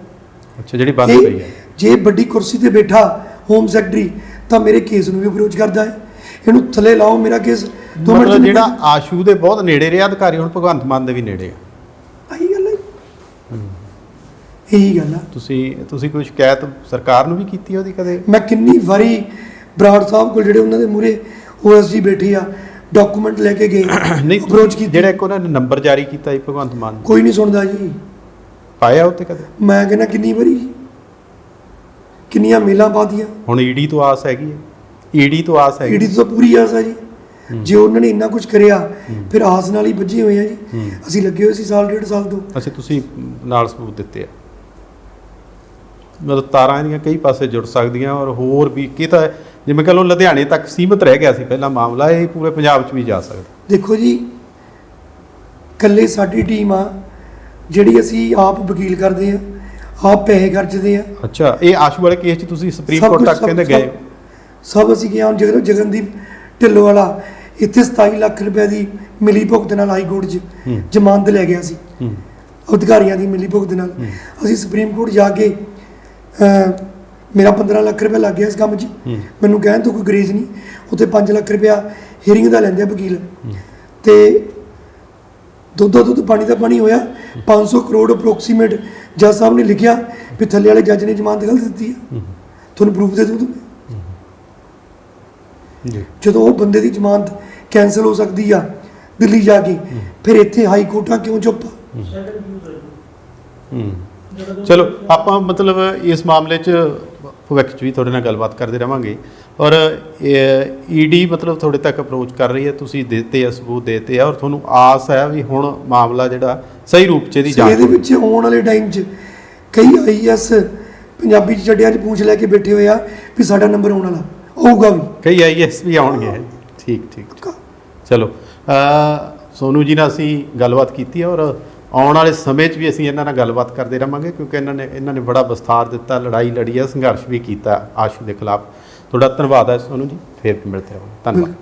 Speaker 2: ਅੱਛਾ ਜਿਹੜੀ ਬੰਦ ਪਈ ਹੈ।
Speaker 1: ਜੇ ਵੱਡੀ ਕੁਰਸੀ ਤੇ ਬੈਠਾ ਹੋਮ ਸੈਕਟਰੀ ਤਾਂ ਮੇਰੇ ਕੇਸ ਨੂੰ ਵੀ ਅਪਰੋਚ ਕਰਦਾ ਹੈ। ਇਹਨੂੰ ਥੱਲੇ ਲਾਓ ਮੇਰਾ ਕੇਸ। ਦੋ ਮਿੰਟ
Speaker 2: ਜਿਹੜਾ ਆਸ਼ੂ ਦੇ ਬਹੁਤ ਨੇੜੇ ਰਿਹਾ ਅਧਿਕਾਰੀ ਹੁਣ ਭਗਵੰਤ ਮਾਨ ਦੇ ਵੀ ਨੇੜੇ ਆ।
Speaker 1: ਇਹੀ ਗੱਲ ਆ।
Speaker 2: ਤੁਸੀਂ ਤੁਸੀਂ ਕੋਈ ਸ਼ਿਕਾਇਤ ਸਰਕਾਰ ਨੂੰ ਵੀ ਕੀਤੀ ਉਹਦੀ ਕਦੇ?
Speaker 1: ਮੈਂ ਕਿੰਨੀ ਵਾਰੀ ਬਰਾੜ ਸਾਹਿਬ ਕੋਲ ਜਿਹੜੇ ਉਹਨਾਂ ਦੇ ਮੂਰੇ ਓਐਸਜੀ ਬੈਠੇ ਆ ਡਾਕੂਮੈਂਟ ਲੈ ਕੇ ਗਏ
Speaker 2: ਨਹੀਂ
Speaker 1: ਅਪਰੋਚ ਕੀਤੀ।
Speaker 2: ਜਿਹੜਾ ਇੱਕ ਉਹਨਾਂ ਨੇ ਨੰਬਰ ਜਾਰੀ ਕੀਤਾ ਸੀ ਭਗਵੰਤ ਮਾਨ ਨੇ।
Speaker 1: ਕੋਈ ਨਹੀਂ ਸੁਣਦਾ ਜੀ।
Speaker 2: ਪਾਇਆ ਉੱਤੇ ਕਦੇ?
Speaker 1: ਮੈਂ ਕਹਿੰਦਾ ਕਿੰਨੀ ਵਾਰੀ? ਕਿੰਨੀਆਂ ਮੇਲਾਂ ਪਾਦੀਆਂ
Speaker 2: ਹੁਣ ਈਡੀ ਤੋਂ ਆਸ ਹੈਗੀ ਹੈ ਈਡੀ ਤੋਂ ਆਸ ਹੈਗੀ
Speaker 1: ਈਡੀ ਤੋਂ ਪੂਰੀ ਆਸ ਆ ਜੀ। ਜੇ ਉਹਨਾਂ ਨੇ ਇੰਨਾ ਕੁਝ ਕਰਿਆ ਫਿਰ ਆਸ ਨਾਲ ਹੀ ਵੱਜੇ ਹੋਏ ਆ ਜੀ।
Speaker 2: ਹੂੰ।
Speaker 1: ਅਸੀਂ ਲੱਗੇ ਹੋਏ ਸੀ ਸਾਲ ਡੇਢ ਸਾਲ ਤੋਂ।
Speaker 2: ਅੱਛਾ ਤੁਸੀਂ ਨਾਲ ਸਬੂਤ ਦਿੱਤੇ ਆ। ਮਤਲਬ ਤਾਰਾਂ ਇਹਦੀਆਂ ਕਈ ਪਾਸੇ ਜੁੜ ਸਕਦੀਆਂ ਔਰ ਹੋਰ ਵੀ ਕੀ ਤਾਂ ਜਿਵੇਂ ਕਹ ਲਓ ਲੁਧਿਆਣੇ ਤੱਕ ਸੀਮਤ ਰਹਿ ਗਿਆ ਸੀ ਪਹਿਲਾਂ ਮਾਮਲਾ ਇਹ ਪੂਰੇ ਪੰਜਾਬ 'ਚ ਵੀ ਜਾ ਸਕਦਾ।
Speaker 1: ਦੇਖੋ ਜੀ ਕੱਲੇ ਸਾਡੀ ਟੀਮ ਆ ਜਿਹੜੀ ਅਸੀਂ ਆਪ ਵਕੀਲ ਕਰਦੇ ਆ ਆਪ ਪੈਸੇ ਖਰਚਦੇ ਆ।
Speaker 2: ਅੱਛਾ ਇਹ ਆਸ਼ੂ ਵਾਲੇ ਕੇਸ 'ਚ ਤੁਸੀਂ ਸੁਪਰੀਮ ਕੋਰਟ ਤੱਕ ਕਹਿੰਦੇ ਗਏ
Speaker 1: ਸਭ ਅਸੀਂ ਗਏ ਹਾਂ ਜਗਨ ਜਗਨਦੀਪ ਢਿੱਲੋਂ ਵਾਲਾ ਇੱਥੇ 27 ਲੱਖ ਰੁਪਏ ਦੀ ਮਿਲੀ ਭੁਗਤ ਨਾਲ ਹਾਈ ਕੋਰਟ 'ਚ। ਜ਼ਮਾਨਤ ਲੈ ਗਿਆ ਸੀ।
Speaker 2: ਹੂੰ।
Speaker 1: ਅਧਿਕਾਰੀਆਂ ਦੀ ਮਿਲੀ ਭੁਗਤ ਨਾਲ। ਅਸੀਂ ਸੁਪਰੀਮ ਕੋਰਟ ਜਾ ਕੇ ਮੇਰਾ 15 ਲੱਖ ਰੁਪਏ ਲੱਗ ਗਿਆ ਇਸ ਕੰਮ 'ਚ। ਮੈਨੂੰ ਕਹਿਣ ਤੋਂ ਕੋਈ ਗਰੇਜ ਨਹੀਂ। ਉੱਥੇ 5 ਲੱਖ ਰੁਪਇਆ ਹੀਰਿੰਗ ਦਾ ਲੈਂਦੇ ਆ ਵਕੀਲ। ਤੇ ਦੁੱਧ ਦੁੱਧ ਪਾਣੀ ਦਾ ਪਾਣੀ ਹੋਇਆ। 500 ਕਰੋੜ ਅਪਰੋਕਸੀਮੇਟ ਜੱਜ ਸਾਹਿਬ ਨੇ ਲਿਖਿਆ ਵੀ ਥੱਲੇ ਵਾਲੇ ਜੱਜ ਨੇ ਜ਼ਮਾਨਤ ਗਲਤ ਦਿੱਤੀ ਹੈ। ਤੁਹਾਨੂੰ ਪ੍ਰੂਫ ਦੇ ਦੂੰ
Speaker 2: ਜੀ।
Speaker 1: ਜਦੋਂ ਉਹ ਬੰਦੇ ਦੀ ਜ਼ਮਾਨਤ ਕੈਨਸਲ ਹੋ ਸਕਦੀ ਆ ਦਿੱਲੀ ਜਾ ਕੇ ਫਿਰ ਇੱਥੇ ਹਾਈ ਕੋਰਟਾਂ ਕਿਉਂ ਚੁੱਪ?
Speaker 2: ਹੂੰ। ਚਲੋ ਆਪਾਂ ਮਤਲਬ ਇਸ ਮਾਮਲੇ 'ਚ ਭਵਿੱਖ 'ਚ ਵੀ ਤੁਹਾਡੇ ਨਾਲ ਗੱਲਬਾਤ ਕਰਦੇ ਰਵਾਂਗੇ। ਔਰ ਈਡੀ ਮਤਲਬ ਤੁਹਾਡੇ ਤੱਕ ਅਪਰੋਚ ਕਰ ਰਹੀ ਹੈ ਤੁਸੀਂ ਦਿੱਤੇ ਆ ਸਬੂਤ ਦਿੱਤੇ ਆ ਔਰ ਤੁਹਾਨੂੰ ਆਸ ਹੈ ਵੀ ਹੁਣ ਮਾਮਲਾ ਜਿਹੜਾ ਸਹੀ ਰੂਪ 'ਚ ਇਹਦੀ ਜਾਂਚ
Speaker 1: ਇਹਦੇ। ਵਿੱਚ ਆਉਣ ਵਾਲੇ ਟਾਈਮ 'ਚ ਕਈ ਆਈਐਸ ਪੰਜਾਬੀ 'ਚ ਚੱਡਿਆਂ 'ਚ ਪੂਛ ਲੈ ਕੇ ਬੈਠੇ ਹੋਏ ਆ ਵੀ ਸਾਡਾ ਨੰਬਰ ਆਉਣ ਵਾਲਾ ਆਊਗਾ ਵੀ।
Speaker 2: ਕਈ ਆਈਐਸ ਵੀ ਆਉਣਗੇ। ਠੀਕ ਠੀਕ। ਚਲੋ ਸੋਨੂ ਜੀ ਨਾਲ ਅਸੀਂ ਗੱਲਬਾਤ ਕੀਤੀ ਔਰ ਆਉਣ ਵਾਲੇ ਸਮੇਂ 'ਚ ਵੀ ਅਸੀਂ ਇਹਨਾਂ ਨਾਲ ਗੱਲਬਾਤ ਕਰਦੇ ਰਵਾਂਗੇ, ਕਿਉਂਕਿ ਇਹਨਾਂ ਨੇ ਇਹਨਾਂ ਨੇ ਬੜਾ ਵਿਸਥਾਰ ਦਿੱਤਾ, ਲੜਾਈ ਲੜੀ ਹੈ ਸੰਘਰਸ਼ ਵੀ ਕੀਤਾ ਆਸ਼ੂ ਦੇ ਖਿਲਾਫ। ਤੁਹਾਡਾ ਧੰਨਵਾਦ ਹੈ ਤੁਹਾਨੂੰ ਜੀ, ਫੇਰ ਮਿਲਦੇ ਰਹਾਂਗੇ ਧੰਨਵਾਦ।